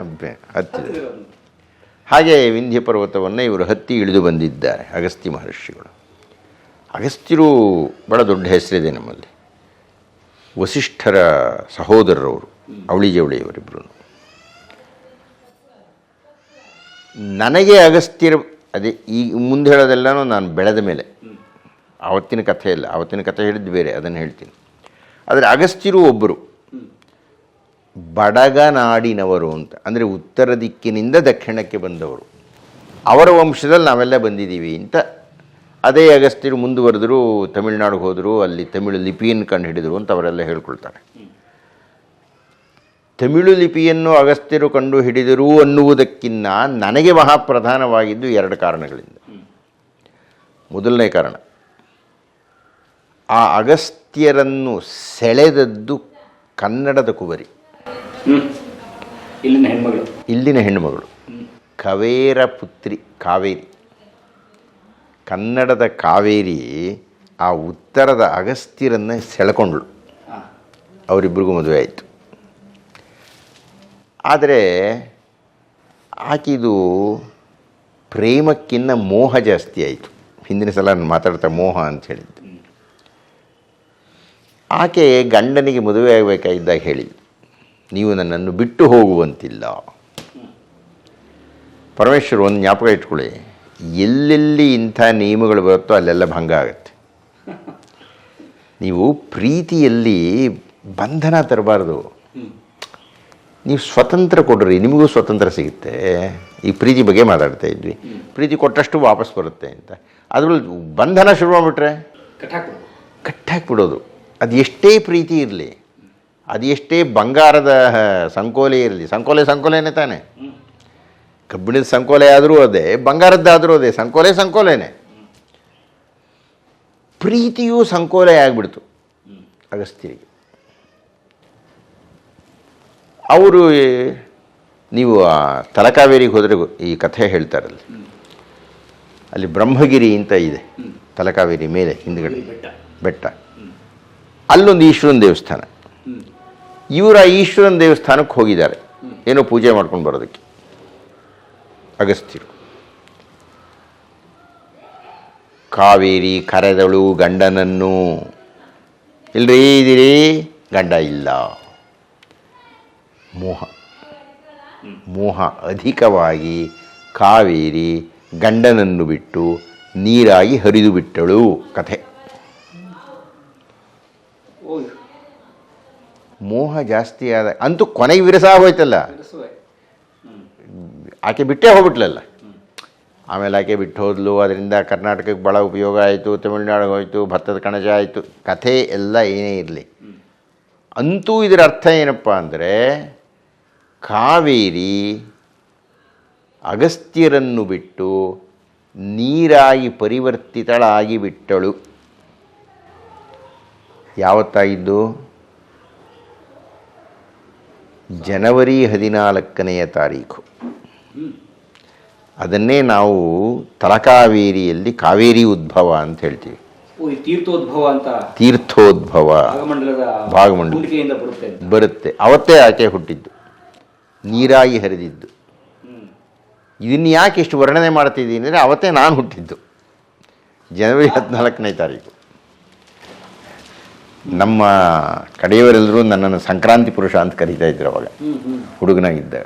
ಹತ್ತಿದರು. ಹಾಗೆ ವಿಂಧ್ಯ ಪರ್ವತವನ್ನು ಇವರು ಹತ್ತಿ ಇಳಿದು ಬಂದಿದ್ದಾರೆ ಅಗಸ್ತಿ ಮಹರ್ಷಿಗಳು. ಅಗಸ್ತ್ಯರು ಭಾಳ ದೊಡ್ಡ ಹೆಸರಿದೆ ನಮ್ಮಲ್ಲಿ. ವಸಿಷ್ಠರ ಸಹೋದರರವರು ಅವಳಿ ಜವಳಿಯವರಿಬ್ಬರು ನನಗೆ ಅಗಸ್ತ್ಯರು, ಅದೇ ಈ ಮುಂದೆ ಹೇಳೋದೆಲ್ಲನೂ ನಾನು ಬೆಳೆದ ಮೇಲೆ. ಆವತ್ತಿನ ಕಥೆ ಇಲ್ಲ ಆವತ್ತಿನ ಕಥೆ ಹೇಳಿದ್ದು ಬೇರೆ, ಅದನ್ನು ಹೇಳ್ತೀನಿ. ಆದರೆ ಅಗಸ್ತ್ಯರು ಒಬ್ಬರು. ಬಡಗನಾಡಿನವರು ಅಂತ, ಅಂದರೆ ಉತ್ತರ ದಿಕ್ಕಿನಿಂದ ದಕ್ಷಿಣಕ್ಕೆ ಬಂದವರು. ಅವರ ವಂಶದಲ್ಲಿ ನಾವೆಲ್ಲ ಬಂದಿದ್ದೀವಿ ಅಂತ ಅದೇ ಅಗಸ್ತ್ಯರು ಮುಂದುವರೆದರು ತಮಿಳುನಾಡಿಗೆ ಹೋದರು ಅಲ್ಲಿ ತಮಿಳು ಲಿಪಿಯನ್ನು ಕಂಡು ಹಿಡಿದರು ಅಂತ ಅವರೆಲ್ಲ ಹೇಳ್ಕೊಳ್ತಾರೆ. ತಮಿಳು ಲಿಪಿಯನ್ನು ಅಗಸ್ತ್ಯರು ಕಂಡು ಹಿಡಿದರು ಅನ್ನುವುದಕ್ಕಿಂತ ನನಗೆ ಮಹಾಪ್ರಧಾನವಾಗಿದ್ದು ಎರಡು ಕಾರಣಗಳಿಂದ. ಮೊದಲನೇ ಕಾರಣ ಆ ಅಗಸ್ತ್ಯರನ್ನು ಸೆಳೆದದ್ದು ಕನ್ನಡದ ಕುವರಿ. ಇಲ್ಲಿನ ಹೆಣ್ಮಗಳು. ಇಲ್ಲಿನ ಹೆಣ್ಣುಮಗಳು ಕವೇರ ಪುತ್ರಿ ಕಾವೇರಿ. ಕನ್ನಡದ ಕಾವೇರಿ ಆ ಉತ್ತರದ ಅಗಸ್ತ್ಯರನ್ನು ಸೆಳ್ಕೊಂಡ್ಳು. ಅವರಿಬ್ಬರಿಗೂ ಮದುವೆ ಆಯಿತು. ಆದರೆ ಆಕಿದು ಪ್ರೇಮಕ್ಕಿನ್ನ ಮೋಹ ಜಾಸ್ತಿ ಆಯಿತು. ಹಿಂದಿನ ಸಲ ನಾನು ಮಾತಾಡ್ತಾ ಮೋಹ ಅಂತ ಹೇಳಿದ್ದು. ಆಕೆ ಗಂಡನಿಗೆ ಮದುವೆ ಆಗಬೇಕಾಗಿದ್ದಾಗ ಹೇಳಿದ್ದು ನೀವು ನನ್ನನ್ನು ಬಿಟ್ಟು ಹೋಗುವಂತಿಲ್ಲ. ಪರಮೇಶ್ವರ್ ಒಂದು ಜ್ಞಾಪಕ ಇಟ್ಕೊಳ್ಳಿ. ಎಲ್ಲೆಲ್ಲಿ ಇಂಥ ನಿಯಮಗಳು ಬರುತ್ತೋ ಅಲ್ಲೆಲ್ಲ ಭಂಗ ಆಗುತ್ತೆ. ನೀವು ಪ್ರೀತಿಯಲ್ಲಿ ಬಂಧನ ತರಬಾರ್ದು. ನೀವು ಸ್ವತಂತ್ರ ಕೊಡ್ರಿ ನಿಮಗೂ ಸ್ವತಂತ್ರ ಸಿಗುತ್ತೆ. ಈ ಪ್ರೀತಿ ಬಗ್ಗೆ ಮಾತಾಡ್ತಾ ಇದ್ವಿ. ಪ್ರೀತಿ ಕೊಟ್ಟಷ್ಟು ವಾಪಸ್ ಬರುತ್ತೆ ಅಂತ. ಅದ್ರಲ್ಲಿ ಬಂಧನ ಶುರು ಮಾಡಿಬಿಟ್ರೆ? ಬಿಡೋದು ಕಟ್ಟಾಕ್ಬಿಡೋದು. ಅದು ಎಷ್ಟೇ ಪ್ರೀತಿ ಇರಲಿ ಅದು ಎಷ್ಟೇ ಬಂಗಾರದ ಸಂಕೋಲೆ ಇರಲಿ ಸಂಕೋಲೆ ಸಂಕೋಲೆನೇ ತಾನೆ. ಕಬ್ಬಿಣದ ಸಂಕೋಲೆ ಆದರೂ ಅದೇ ಬಂಗಾರದ್ದಾದರೂ ಅದೇ ಸಂಕೋಲೆ ಸಂಕೋಲೆನೇ. ಪ್ರೀತಿಯೂ ಸಂಕೋಲೆ ಆಗಿಬಿಡ್ತು ಅಗಸ್ತ್ಯರಿಗೆ. ಅವರು ನೀವು ಆ ತಲಕಾವೇರಿಗೆ ಹೋದರೆ ಈ ಕಥೆ ಹೇಳ್ತಾರಲ್ಲಿ. ಅಲ್ಲಿ ಬ್ರಹ್ಮಗಿರಿ ಅಂತ ಇದೆ ತಲಕಾವೇರಿ ಮೇಲೆ ಹಿಂದ್ಗಡೆ. ಬೆಟ್ಟ. ಬೆಟ್ಟ. ಅಲ್ಲೊಂದು ಈಶ್ವರನ ದೇವಸ್ಥಾನ. ಇವರು ಇವರ ಈಶ್ವರನ ದೇವಸ್ಥಾನಕ್ಕೆ ಹೋಗಿದ್ದಾರೆ. ಏನೋ ಪೂಜೆ ಮಾಡ್ಕೊಂಡು ಬರೋದಕ್ಕೆ. ಅಗಸ್ತ್ಯರು. ಕಾವೇರಿ ಕರೆದಳು ಗಂಡನನ್ನು. ಇಲ್ರಿ ಇದಿರಿ ಗಂಡ ಇಲ್ಲ. ಮೋಹ. ಮೋಹ ಅಧಿಕವಾಗಿ ಕಾವೇರಿ ಗಂಡನನ್ನು ಬಿಟ್ಟು ನೀರಾಗಿ ಹರಿದು ಬಿಟ್ಟಳು. ಕಥೆ. ಮೋಹ ಜಾಸ್ತಿ ಆದ ಅಂತೂ ಕೊನೆಗೆ ವಿರಸ ಹೋಯ್ತಲ್ಲ. ಆಕೆ ಬಿಟ್ಟೇ ಹೋಗ್ಬಿಟ್ಲಲ್ಲ. ಆಮೇಲೆ ಆಕೆ ಬಿಟ್ಟು ಹೋದ್ಲು. ಅದರಿಂದ ಕರ್ನಾಟಕಕ್ಕೆ ಭಾಳ ಉಪಯೋಗ ಆಯಿತು. ತಮಿಳ್ನಾಡಿಗೆ ಹೋಯಿತು. ಭತ್ತದ ಕಣಜ ಆಯಿತು. ಕಥೆ ಎಲ್ಲ ಏನೇ ಇರಲಿ. ಅಂತೂ ಇದರ ಅರ್ಥ ಏನಪ್ಪ ಅಂದರೆ ಕಾವೇರಿ ಅಗಸ್ತ್ಯರನ್ನು ಬಿಟ್ಟು ನೀರಾಗಿ ಪರಿವರ್ತಿತಳಾಗಿ ಬಿಟ್ಟಳು. ಯಾವತ್ತಾಗಿದ್ದು? ಜನವರಿ ಹದಿನಾಲ್ಕನೆಯ ತಾರೀಖು ಅದನ್ನೇ ನಾವು ತಲಕಾವೇರಿಯಲ್ಲಿ ಕಾವೇರಿ ಉದ್ಭವ ಅಂತ ಹೇಳ್ತೀವಿ. ತೀರ್ಥೋದ್ಭವ ಅಂತ ತೀರ್ಥೋದ್ಭವ. ಭಾಗಮಂಡಲ. ಬರುತ್ತೆ ಅವತ್ತೇ ಆಕೆ ಹುಟ್ಟಿದ್ದು. ನೀರಾಗಿ ಹರಿದಿದ್ದು. ಇದನ್ನು ಯಾಕೆ ಇಷ್ಟು ವರ್ಣನೆ ಮಾಡ್ತಿದ್ದೀನಿ ಅಂದರೆ ಅವತ್ತೇ ನಾನು ಹುಟ್ಟಿದ್ದು. ಜನವರಿ ಹದಿನಾಲ್ಕನೇ ತಾರೀಕು. ನಮ್ಮ ಕಡೆಯವರೆಲ್ಲರೂ ನನ್ನನ್ನು ಸಂಕ್ರಾಂತಿ ಪುರುಷ ಅಂತ ಕರೀತಾ ಇದ್ರು ಅವಾಗ. ಹುಡುಗನಾಗಿದ್ದಾಗ.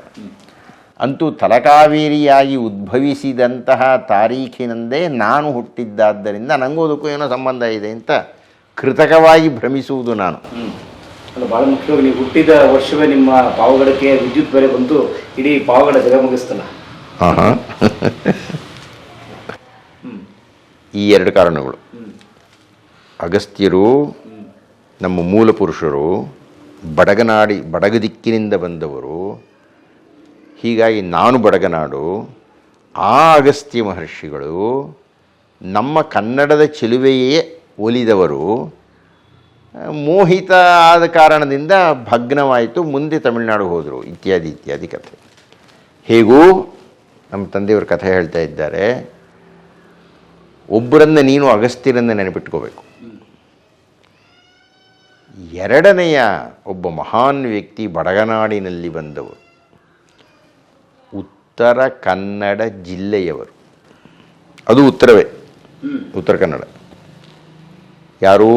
ಅಂತೂ ತಲಕಾವೇರಿಯಾಗಿ ಉದ್ಭವಿಸಿದಂತಹ ತಾರೀಖಿನಂದೇ ನಾನು ಹುಟ್ಟಿದ್ದಾದ್ದರಿಂದ ನನಗೂ ಅದಕ್ಕೂ ಏನೋ ಸಂಬಂಧ ಇದೆ ಅಂತ ಕೃತಕವಾಗಿ ಭ್ರಮಿಸುವುದು ನಾನು. ಅಲ್ಲ ಬಹಳ ಮುಖ್ಯವಾಗಿ ನೀವು ಹುಟ್ಟಿದ ವರ್ಷವೇ ನಿಮ್ಮ ಪಾವಗಡಕ್ಕೆ ವಿದ್ಯುತ್ ಬೆಲೆ ಬಂದು ಇಡೀ ಪಾವಗಡ ಜಗ ಮುಗಿಸ್ತಲ್ಲ ಆಹಾ. ಈ ಎರಡು ಕಾರಣಗಳು. ಅಗಸ್ತ್ಯರು ನಮ್ಮ ಮೂಲ ಪುರುಷರು ಬಡಗನಾಡಿ ಬಡಗ ದಿಕ್ಕಿನಿಂದ ಬಂದವರು ಹೀಗಾಗಿ ನಾನು ಬಡಗನಾಡು, ಆ ಅಗಸ್ತ್ಯ ಮಹರ್ಷಿಗಳು ನಮ್ಮ ಕನ್ನಡದ ಚೆಲುವೆಯೇ ಒಲಿದವರು. ಮೋಹಿತ ಆದ ಕಾರಣದಿಂದ ಭಗ್ನವಾಯಿತು, ಮುಂದೆ ತಮಿಳುನಾಡು ಹೋದರು. ಇತ್ಯಾದಿ ಇತ್ಯಾದಿ ಕಥೆ. ಹೇಗೂ? ನಮ್ಮ ತಂದೆಯವರು ಕಥೆ ಹೇಳ್ತಾ ಇದ್ದಾರೆ. ಒಬ್ಬರನ್ನ ನೀನು ಅಗಸ್ತ್ಯರನ್ನ ನೆನಪಿಟ್ಕೋಬೇಕು. ಎರಡನೆಯ ಒಬ್ಬ ಮಹಾನ್ ವ್ಯಕ್ತಿ ಬಡಗನಾಡಿನಲ್ಲಿ ಬಂದವರು. ಉತ್ತರ ಕನ್ನಡ ಜಿಲ್ಲೆಯವರು. ಅದು ಉತ್ತರವೇ. ಉತ್ತರ ಕನ್ನಡ. ಯಾರು?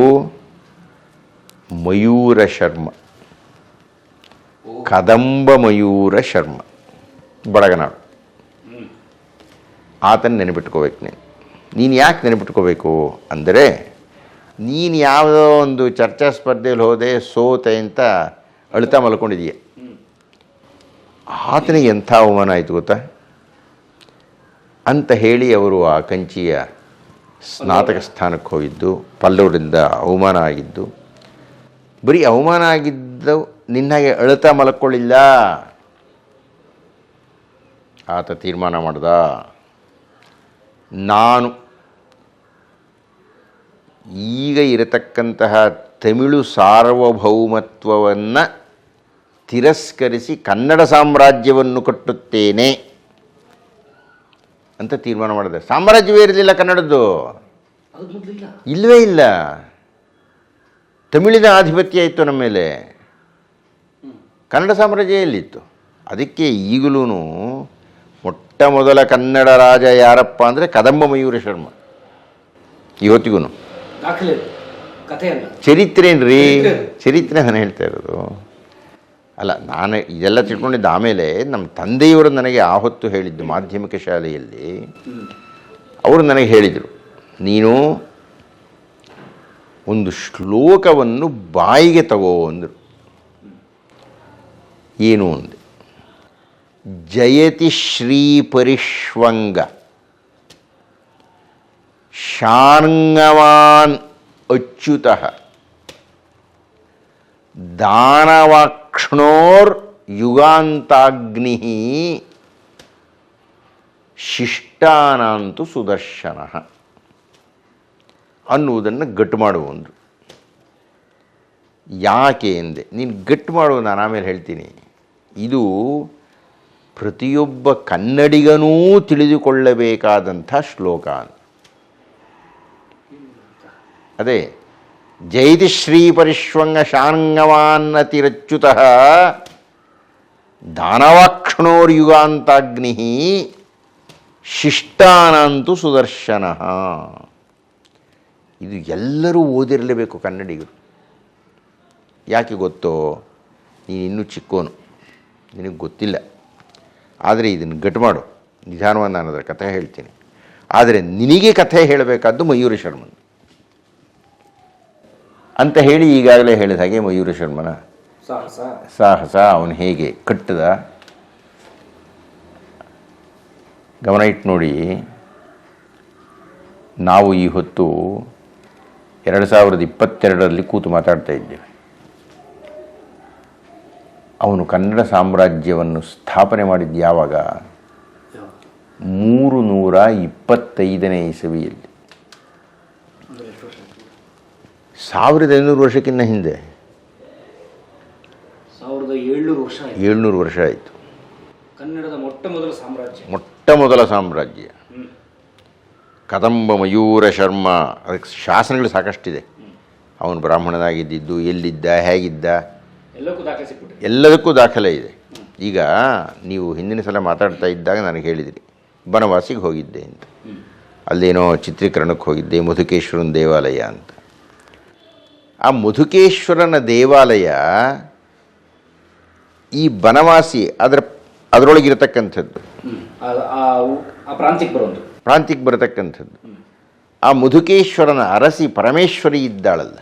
ಮಯೂರ ಶರ್ಮ. ಕದಂಬ ಮಯೂರ ಶರ್ಮ. ಬಡಗನಾಡು ಆತನ ನೆನಪಿಟ್ಕೋಬೇಕು ನೀನು. ನೀನು ಯಾಕೆ ನೆನಪಿಟ್ಕೋಬೇಕು ಅಂದರೆ ನೀನು ಯಾವುದೋ ಒಂದು ಚರ್ಚಾ ಸ್ಪರ್ಧೆಯಲ್ಲಿ ಹೋದೆ ಸೋತೆ ಅಂತ ಅಳ್ತಾ ಮಲ್ಕೊಂಡಿದೀಯ ಆತನಿಗೆ ಎಂಥ ಅವಮಾನ ಆಯಿತು ಗೊತ್ತಾ? ಅಂತ ಹೇಳಿ ಅವರು ಆ ಕಂಚಿಯ ಸ್ನಾತಕ ಸ್ಥಾನಕ್ಕೆ ಹೋಗಿದ್ದು, ಪಲ್ಲವರಿಂದ ಅವಮಾನ ಆಗಿದ್ದು. ಬರೀ ಅವಮಾನ ಆಗಿದ್ದು ನಿನ್ನಾಗೆ ಅಳತ ಮಲ್ಕೊಳ್ಳಿಲ್ಲ. ಆತ ತೀರ್ಮಾನ ಮಾಡ್ದ, ನಾನು ಈಗ ಇರತಕ್ಕಂತಹ ತಮಿಳು ಸಾರ್ವಭೌಮತ್ವವನ್ನು ತಿರಸ್ಕರಿಸಿ ಕನ್ನಡ ಸಾಮ್ರಾಜ್ಯವನ್ನು ಕಟ್ಟುತ್ತೇನೆ ಅಂತ ತೀರ್ಮಾನ ಮಾಡಿದೆ ಸಾಮ್ರಾಜ್ಯವೇ ಇರಲಿಲ್ಲ ಕನ್ನಡದ್ದು. ಇಲ್ಲವೇ ಇಲ್ಲ. ತಮಿಳಿನ ಆಧಿಪತ್ಯ ಇತ್ತು ನಮ್ಮ ಮೇಲೆ. ಕನ್ನಡ ಸಾಮ್ರಾಜ್ಯ ಎಲ್ಲಿತ್ತು ಅದಕ್ಕೆ ಈಗಲೂ ಮೊಟ್ಟ ಮೊದಲ ಕನ್ನಡ ರಾಜ ಯಾರಪ್ಪ ಅಂದರೆ ಕದಂಬ ಮಯೂರ ಶರ್ಮ. ಇವತ್ತಿಗೂ ಚರಿತ್ರೆ ಏನು ರೀ ಅಲ್ಲ ಚರಿತ್ರೇನ್ರಿ ಚರಿತ್ರೆ. ಚರಿತ್ರೆ ನಾನು ಹೇಳ್ತಾ ಇರೋದು. ಅಲ್ಲ, ನಾನು ಇದೆಲ್ಲ ತಿಳ್ಕೊಂಡಿದ್ದ ಆಮೇಲೆ ನಮ್ಮ ತಂದೆಯವರು ನನಗೆ ಆ ಹೊತ್ತು ಹೇಳಿದ್ದು ಮಾಧ್ಯಮಿಕ ಶಾಲೆಯಲ್ಲಿ. ಅವರು ನನಗೆ ಹೇಳಿದರು, ನೀನು ಒಂದು ಶ್ಲೋಕವನ್ನು ಬಾಯಿಗೆ ತಗೋ ಅಂದರು. ಏನು ಅಂದೆ? ಜಯತಿ ಶ್ರೀ ಪರಿಶ್ವಂಗ. ಶಾಂಗವಾನ್ ಅಚ್ಯುತಃ. ದಾನವಾಕ್ಷ್ಣೋರ್ ಯುಗಾಂತಾಗ್ನಿ ಶಿಷ್ಟಾನಂತು ಸುದರ್ಶನ ಅನ್ನುವುದನ್ನು ಗಟ್ಟು ಮಾಡುವಂದು ಯಾಕೆ ಎಂದೆ? ನೀನು ಗಟ್ಟು ಮಾಡುವ ನಾನು ಆಮೇಲೆ ಹೇಳ್ತೀನಿ. ಇದು ಪ್ರತಿಯೊಬ್ಬ ಕನ್ನಡಿಗನೂ ತಿಳಿದುಕೊಳ್ಳಬೇಕಾದಂಥ ಶ್ಲೋಕ ಅದೇ ಜೈತಿ ಶ್ರೀ ಶಾಂಗವಾನ್ನತಿರಚ್ಯುತ ಶಾಂಗವಾನ್ನತಿರಚ್ಯುತಃ ದಾನವಾಕ್ಷಣೋರ್ಯುಗಾಂತಾಗ್ನಿ ಶಿಷ್ಟಾನಂತು ಸುದರ್ಶನ. ಇದು ಎಲ್ಲರೂ ಓದಿರಲೇಬೇಕು ಕನ್ನಡಿಗರು. ಯಾಕೆ ಗೊತ್ತೋ? ನೀನು ಇನ್ನೂ ಚಿಕ್ಕೋನು. ನಿನಗೆ ಗೊತ್ತಿಲ್ಲ. ಆದರೆ ಇದನ್ನು ಗಟ್ಟು ಮಾಡು. ನಿಧಾನವಾಗಿ ನಾನು ಅದರ ಕಥೆ ಹೇಳ್ತೀನಿ. ಆದರೆ ನಿನಗೆ ಕಥೆ ಹೇಳಬೇಕಾದ್ದು ಮಯೂರ ಶರ್ಮನ್. ಅಂತ ಹೇಳಿ ಈಗಾಗಲೇ ಹೇಳಿದ ಹಾಗೆ ಮಯೂರ ಶರ್ಮನ. ಸಾಹಸ. ಸಾಹಸ ಅವನು ಹೇಗೆ ಕಟ್ಟದ? ಗಮನ ಇಟ್ಟು ನೋಡಿ. ನಾವು ಈ ಹೊತ್ತು ಎರಡು ಸಾವಿರದ ಇಪ್ಪತ್ತೆರಡರಲ್ಲಿ ಕೂತು ಮಾತಾಡ್ತಾ ಇದ್ದೇವೆ. ಅವನು ಕನ್ನಡ ಸಾಮ್ರಾಜ್ಯವನ್ನು ಸ್ಥಾಪನೆ ಮಾಡಿದ್ದು ಯಾವಾಗ ಮೂರು ನೂರ ಇಪ್ಪತ್ತೈದನೇ ಇಸವಿಯಲ್ಲಿ ಅಂದ್ರೆ ಎಷ್ಟು ವರ್ಷ ಆಯ್ತು? ಸಾವಿರದ ಐನೂರು ವರ್ಷಕ್ಕಿಂತ ಹಿಂದೆ. ಸಾವಿರದ ಏಳ್ನೂರು ವರ್ಷ ಆಯ್ತು. ಏಳ್ನೂರು ವರ್ಷ ಆಯಿತು. ಕನ್ನಡದ ಮೊಟ್ಟ ಮೊದಲ ಸಾಮ್ರಾಜ್ಯ. ಮೊಟ್ಟ ಮೊದಲ ಸಾಮ್ರಾಜ್ಯ. ಕದಂಬ ಮಯೂರ ಶರ್ಮ ಅದಕ್ಕೆ ಶಾಸನಗಳು ಸಾಕಷ್ಟಿದೆ. ಅವನು ಬ್ರಾಹ್ಮಣನಾಗಿದ್ದಿದ್ದು ಎಲ್ಲಿದ್ದ ಹೇಗಿದ್ದ? ಎಲ್ಲಕ್ಕೂ ದಾಖಲೆ ಎಲ್ಲದಕ್ಕೂ ದಾಖಲೆ ಇದೆ. ಈಗ ನೀವು ಹಿಂದಿನ ಸಲ ಮಾತಾಡ್ತಾ ಇದ್ದಾಗ ನನಗೆ ಹೇಳಿದಿರಿ ಬನವಾಸಿಗೆ ಹೋಗಿದ್ದೆ ಅಂತ. ಅಲ್ಲೇನೋ ಚಿತ್ರೀಕರಣಕ್ಕೆ ಹೋಗಿದ್ದೆ ಮಧುಕೇಶ್ವರನ ದೇವಾಲಯ ಅಂತ. ಆ ಮಧುಕೇಶ್ವರನ ದೇವಾಲಯ ಈ ಬನವಾಸಿ ಅದರ ಅದರೊಳಗಿರತಕ್ಕಂಥದ್ದು. ಬರೋದು ಪ್ರಾಂತ್ಯಕ್ಕೆ ಬರತಕ್ಕಂಥದ್ದು. ಆ ಮಧುಕೇಶ್ವರನ ಅರಸಿ ಪರಮೇಶ್ವರಿ ಇದ್ದಾಳಲ್ಲ.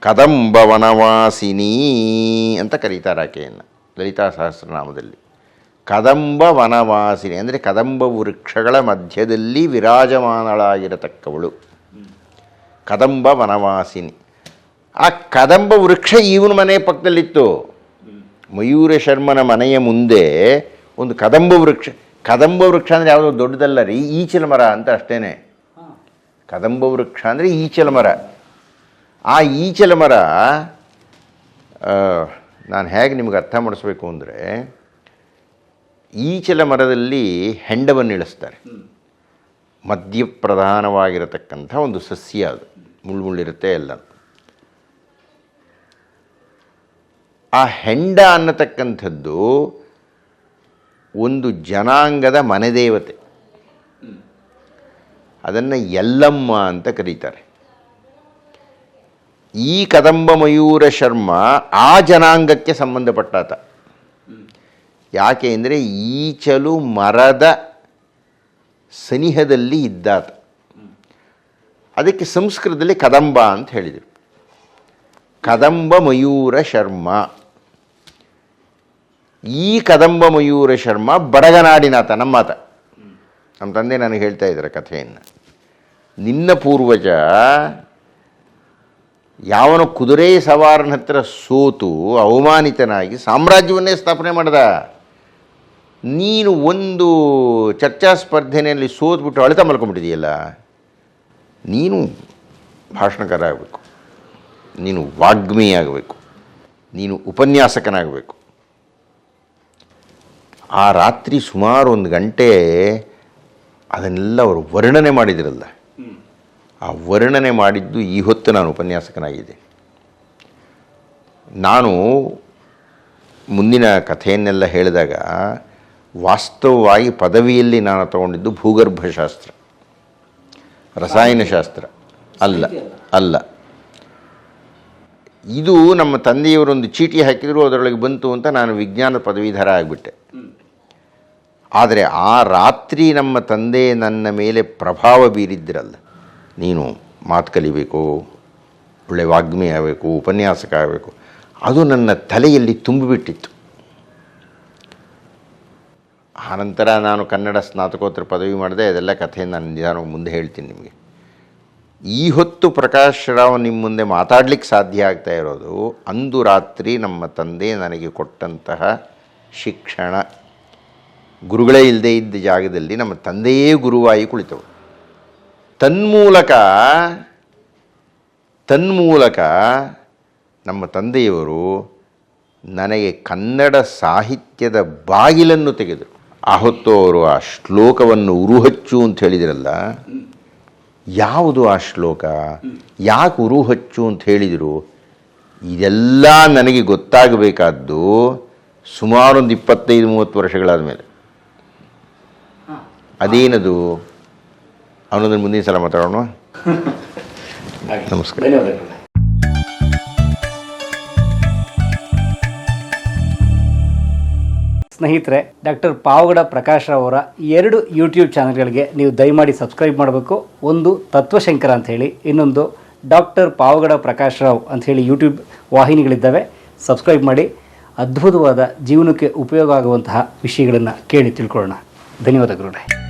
ಕದಂಬ ವನವಾಸಿನಿ ಅಂತ ಕರೀತಾರೆ ಆಕೆಯನ್ನು ಲಲಿತಾ ಸಹಸ್ರನಾಮದಲ್ಲಿ. ಕದಂಬ ವನವಾಸಿನಿ ಅಂದರೆ ಕದಂಬ ವೃಕ್ಷಗಳ ಮಧ್ಯದಲ್ಲಿ ವಿರಾಜಮಾನಳಾಗಿರತಕ್ಕವಳು. ಕದಂಬ ವನವಾಸಿನಿ. ಆ ಕದಂಬ ವೃಕ್ಷ ಇವನ ಮನೆ ಪಕ್ಕದಲ್ಲಿತ್ತು. ಮಯೂರ ಶರ್ಮನ ಮನೆಯ ಮುಂದೆ ಒಂದು ಕದಂಬ ವೃಕ್ಷ ಕದಂಬ ವೃಕ್ಷ ಅಂದರೆ ಯಾವುದೋ ದೊಡ್ಡದಲ್ಲ ರೀ ಈಚಲ ಮರ ಅಂತ ಅಷ್ಟೇನೆ. ಕದಂಬ ವೃಕ್ಷ ಅಂದರೆ ಈಚಲ ಮರ. ಆ ಈಚಲ ಮರ ನಾನು ಹೇಗೆ ನಿಮಗೆ ಅರ್ಥ ಮಾಡಿಸ್ಬೇಕು ಅಂದರೆ, ಈಚಲ ಮರದಲ್ಲಿ ಹೆಂಡವನ್ನು ಇಳಿಸ್ತಾರೆ. ಮಧ್ಯ ಪ್ರಧಾನವಾಗಿರತಕ್ಕಂಥ ಒಂದು ಸಸ್ಯ ಅದು, ಮುಳ್ಳು ಮುಳ್ಳಿರುತ್ತೆ ಎಲ್ಲ. ಆ ಹೆಂಡ ಅನ್ನತಕ್ಕಂಥದ್ದು ಒಂದು ಜನಾಂಗದ ಮನೆದೇವತೆ ಅದನ್ನು ಎಲ್ಲಮ್ಮ ಅಂತ ಕರೀತಾರೆ. ಈ ಕದಂಬ ಮಯೂರ ಶರ್ಮ ಆ ಜನಾಂಗಕ್ಕೆ ಸಂಬಂಧಪಟ್ಟಾತ. ಯಾಕೆ ಅಂದರೆ ಈಚಲು ಮರದ ಸನಿಹದಲ್ಲಿ ಇದ್ದಾತ. ಅದಕ್ಕೆ ಸಂಸ್ಕೃತದಲ್ಲಿ ಕದಂಬ ಅಂತ ಹೇಳಿದರು. ಕದಂಬ ಮಯೂರ ಶರ್ಮ. ಈ ಕದಂಬ ಮಯೂರ ಶರ್ಮ ಬಡಗನಾಡಿನಾತ, ನಮ್ಮಾತ. ನಮ್ಮ ತಂದೆ ನನಗೆ ಹೇಳ್ತಾ ಇದ್ದಾರೆ ಕಥೆಯನ್ನು. ನಿನ್ನ ಪೂರ್ವಜ ಯಾವನ ಕುದುರೆ ಸವಾರನ ಹತ್ರ ಸೋತು ಅವಮಾನಿತನಾಗಿ ಸಾಮ್ರಾಜ್ಯವನ್ನೇ ಸ್ಥಾಪನೆ ಮಾಡ್ದ. ನೀನು ಒಂದು ಚರ್ಚಾ ಸ್ಪರ್ಧೆಯಲ್ಲಿ ಸೋತ್ಬಿಟ್ಟು ಅಳಿತ ಮಲ್ಕೊಂಡ್ಬಿಟ್ಟಿದೆಯಲ್ಲ, ನೀನು ಭಾಷಣಕಾರ ಆಗಬೇಕು. ನೀನು ವಾಗ್ಮಿ ಆಗಬೇಕು ನೀನು ಉಪನ್ಯಾಸಕನಾಗಬೇಕು. ಆ ರಾತ್ರಿ ಸುಮಾರು ಒಂದು ಗಂಟೆ ಅದನ್ನೆಲ್ಲ ಅವರು ವರ್ಣನೆ ಮಾಡಿದಿರಲ್ಲ. ಆ ವರ್ಣನೆ ಮಾಡಿದ್ದು ಈ ಹೊತ್ತು ನಾನು ಉಪನ್ಯಾಸಕನಾಗಿದ್ದೆ ನಾನು ಮುಂದಿನ ಕಥೆಯನ್ನೆಲ್ಲ ಹೇಳಿದಾಗ ವಾಸ್ತವವಾಗಿ ಪದವಿಯಲ್ಲಿ ನಾನು ತಗೊಂಡಿದ್ದು ಭೂಗರ್ಭಶಾಸ್ತ್ರ. ರಸಾಯನಶಾಸ್ತ್ರ. ಅಲ್ಲ ಅಲ್ಲ. ಇದು ನಮ್ಮ ತಂದೆಯವರೊಂದು ಚೀಟಿ ಹಾಕಿದರೂ, ಅದರೊಳಗೆ ಬಂತು ಅಂತ ನಾನು ವಿಜ್ಞಾನ ಪದವೀಧರ ಆಗಿಬಿಟ್ಟೆ. ಆದರೆ ಆ ರಾತ್ರಿ ನಮ್ಮ ತಂದೆ ನನ್ನ ಮೇಲೆ ಪ್ರಭಾವ ಬೀರಿದ್ದಿರಲ್ಲ. ನೀನು ಮಾತು ಕಲಿಬೇಕು, ಒಳ್ಳೆ ವಾಗ್ಮಿ ಆಗಬೇಕು, ಉಪನ್ಯಾಸಕ ಆಗಬೇಕು. ಅದು ನನ್ನ ತಲೆಯಲ್ಲಿ ತುಂಬಿಬಿಟ್ಟಿತ್ತು. ಆನಂತರ ನಾನು ಕನ್ನಡ ಸ್ನಾತಕೋತ್ತರ ಪದವಿ ಮಾಡಿದೆ, ಅದೆಲ್ಲ ಕಥೆಯನ್ನು ನಾನು ನಿಧಾನ ಮುಂದೆ ಹೇಳ್ತೀನಿ ನಿಮಗೆ. ಈ ಹೊತ್ತು ಪ್ರಕಾಶ್ ರಾವ್ ನಿಮ್ಮ ಮುಂದೆ ಮಾತಾಡಲಿಕ್ಕೆ ಸಾಧ್ಯ ಆಗ್ತಾ ಇರೋದು, ಅಂದು ರಾತ್ರಿ ನಮ್ಮ ತಂದೆ ನನಗೆ ಕೊಟ್ಟಂತಹ ಶಿಕ್ಷಣ ಗುರುಗಳೇ ಇಲ್ಲದೆ ಇದ್ದ ಜಾಗದಲ್ಲಿ ನಮ್ಮ ತಂದೆಯೇ ಗುರುವಾಗಿ ಕುಳಿತವು ತನ್ಮೂಲಕ ತನ್ಮೂಲಕ ನಮ್ಮ ತಂದೆಯವರು ನನಗೆ ಕನ್ನಡ ಸಾಹಿತ್ಯದ ಬಾಗಿಲನ್ನು ತೆಗೆದರು. ಆ ಹೊತ್ತು ಅವರು ಆ ಶ್ಲೋಕವನ್ನು ಉರುಹಚ್ಚು ಅಂತ ಹೇಳಿದಿರಲ್ಲ, ಯಾವುದು ಆ ಶ್ಲೋಕ? ಯಾಕೆ ಉರುಹಚ್ಚು ಅಂತ ಹೇಳಿದರು? ಇದೆಲ್ಲ ನನಗೆ ಗೊತ್ತಾಗಬೇಕಾದ್ದು ಸುಮಾರೊಂದು ಇಪ್ಪತ್ತೈದು, ಮೂವತ್ತು ವರ್ಷಗಳಾದ ಮೇಲೆ ಅದೇನದು ಅನ್ನೋದನ್ನು ಮುಂದಿನ ಸಲ ಮಾತಾಡೋಣ. ನಮಸ್ಕಾರ. ಧನ್ಯವಾದಗಳು. ಸ್ನೇಹಿತರೆ ಡಾಕ್ಟರ್ ಪಾವಗಡ ಪ್ರಕಾಶ್ ರಾವ್ ಅವರ ಎರಡು ಯೂಟ್ಯೂಬ್ ಚಾನಲ್ಗಳಿಗೆ ನೀವು ದಯಮಾಡಿ ಸಬ್ಸ್ಕ್ರೈಬ್ ಮಾಡಬೇಕು. ಒಂದು ತತ್ವಶಂಕರ ಅಂತ ಹೇಳಿ ಇನ್ನೊಂದು ಡಾಕ್ಟರ್ ಪಾವಗಡ ಪ್ರಕಾಶ್ ರಾವ್ ಅಂತ ಹೇಳಿ ಯೂಟ್ಯೂಬ್ ವಾಹಿನಿಗಳಿದ್ದಾವೆ. ಸಬ್ಸ್ಕ್ರೈಬ್ ಮಾಡಿ ಅದ್ಭುತವಾದ ಜೀವನಕ್ಕೆ ಉಪಯೋಗ ಆಗುವಂತಹ ವಿಷಯಗಳನ್ನು ಕೇಳಿ ತಿಳ್ಕೊಳ್ಳೋಣ. ಧನ್ಯವಾದಗಳು.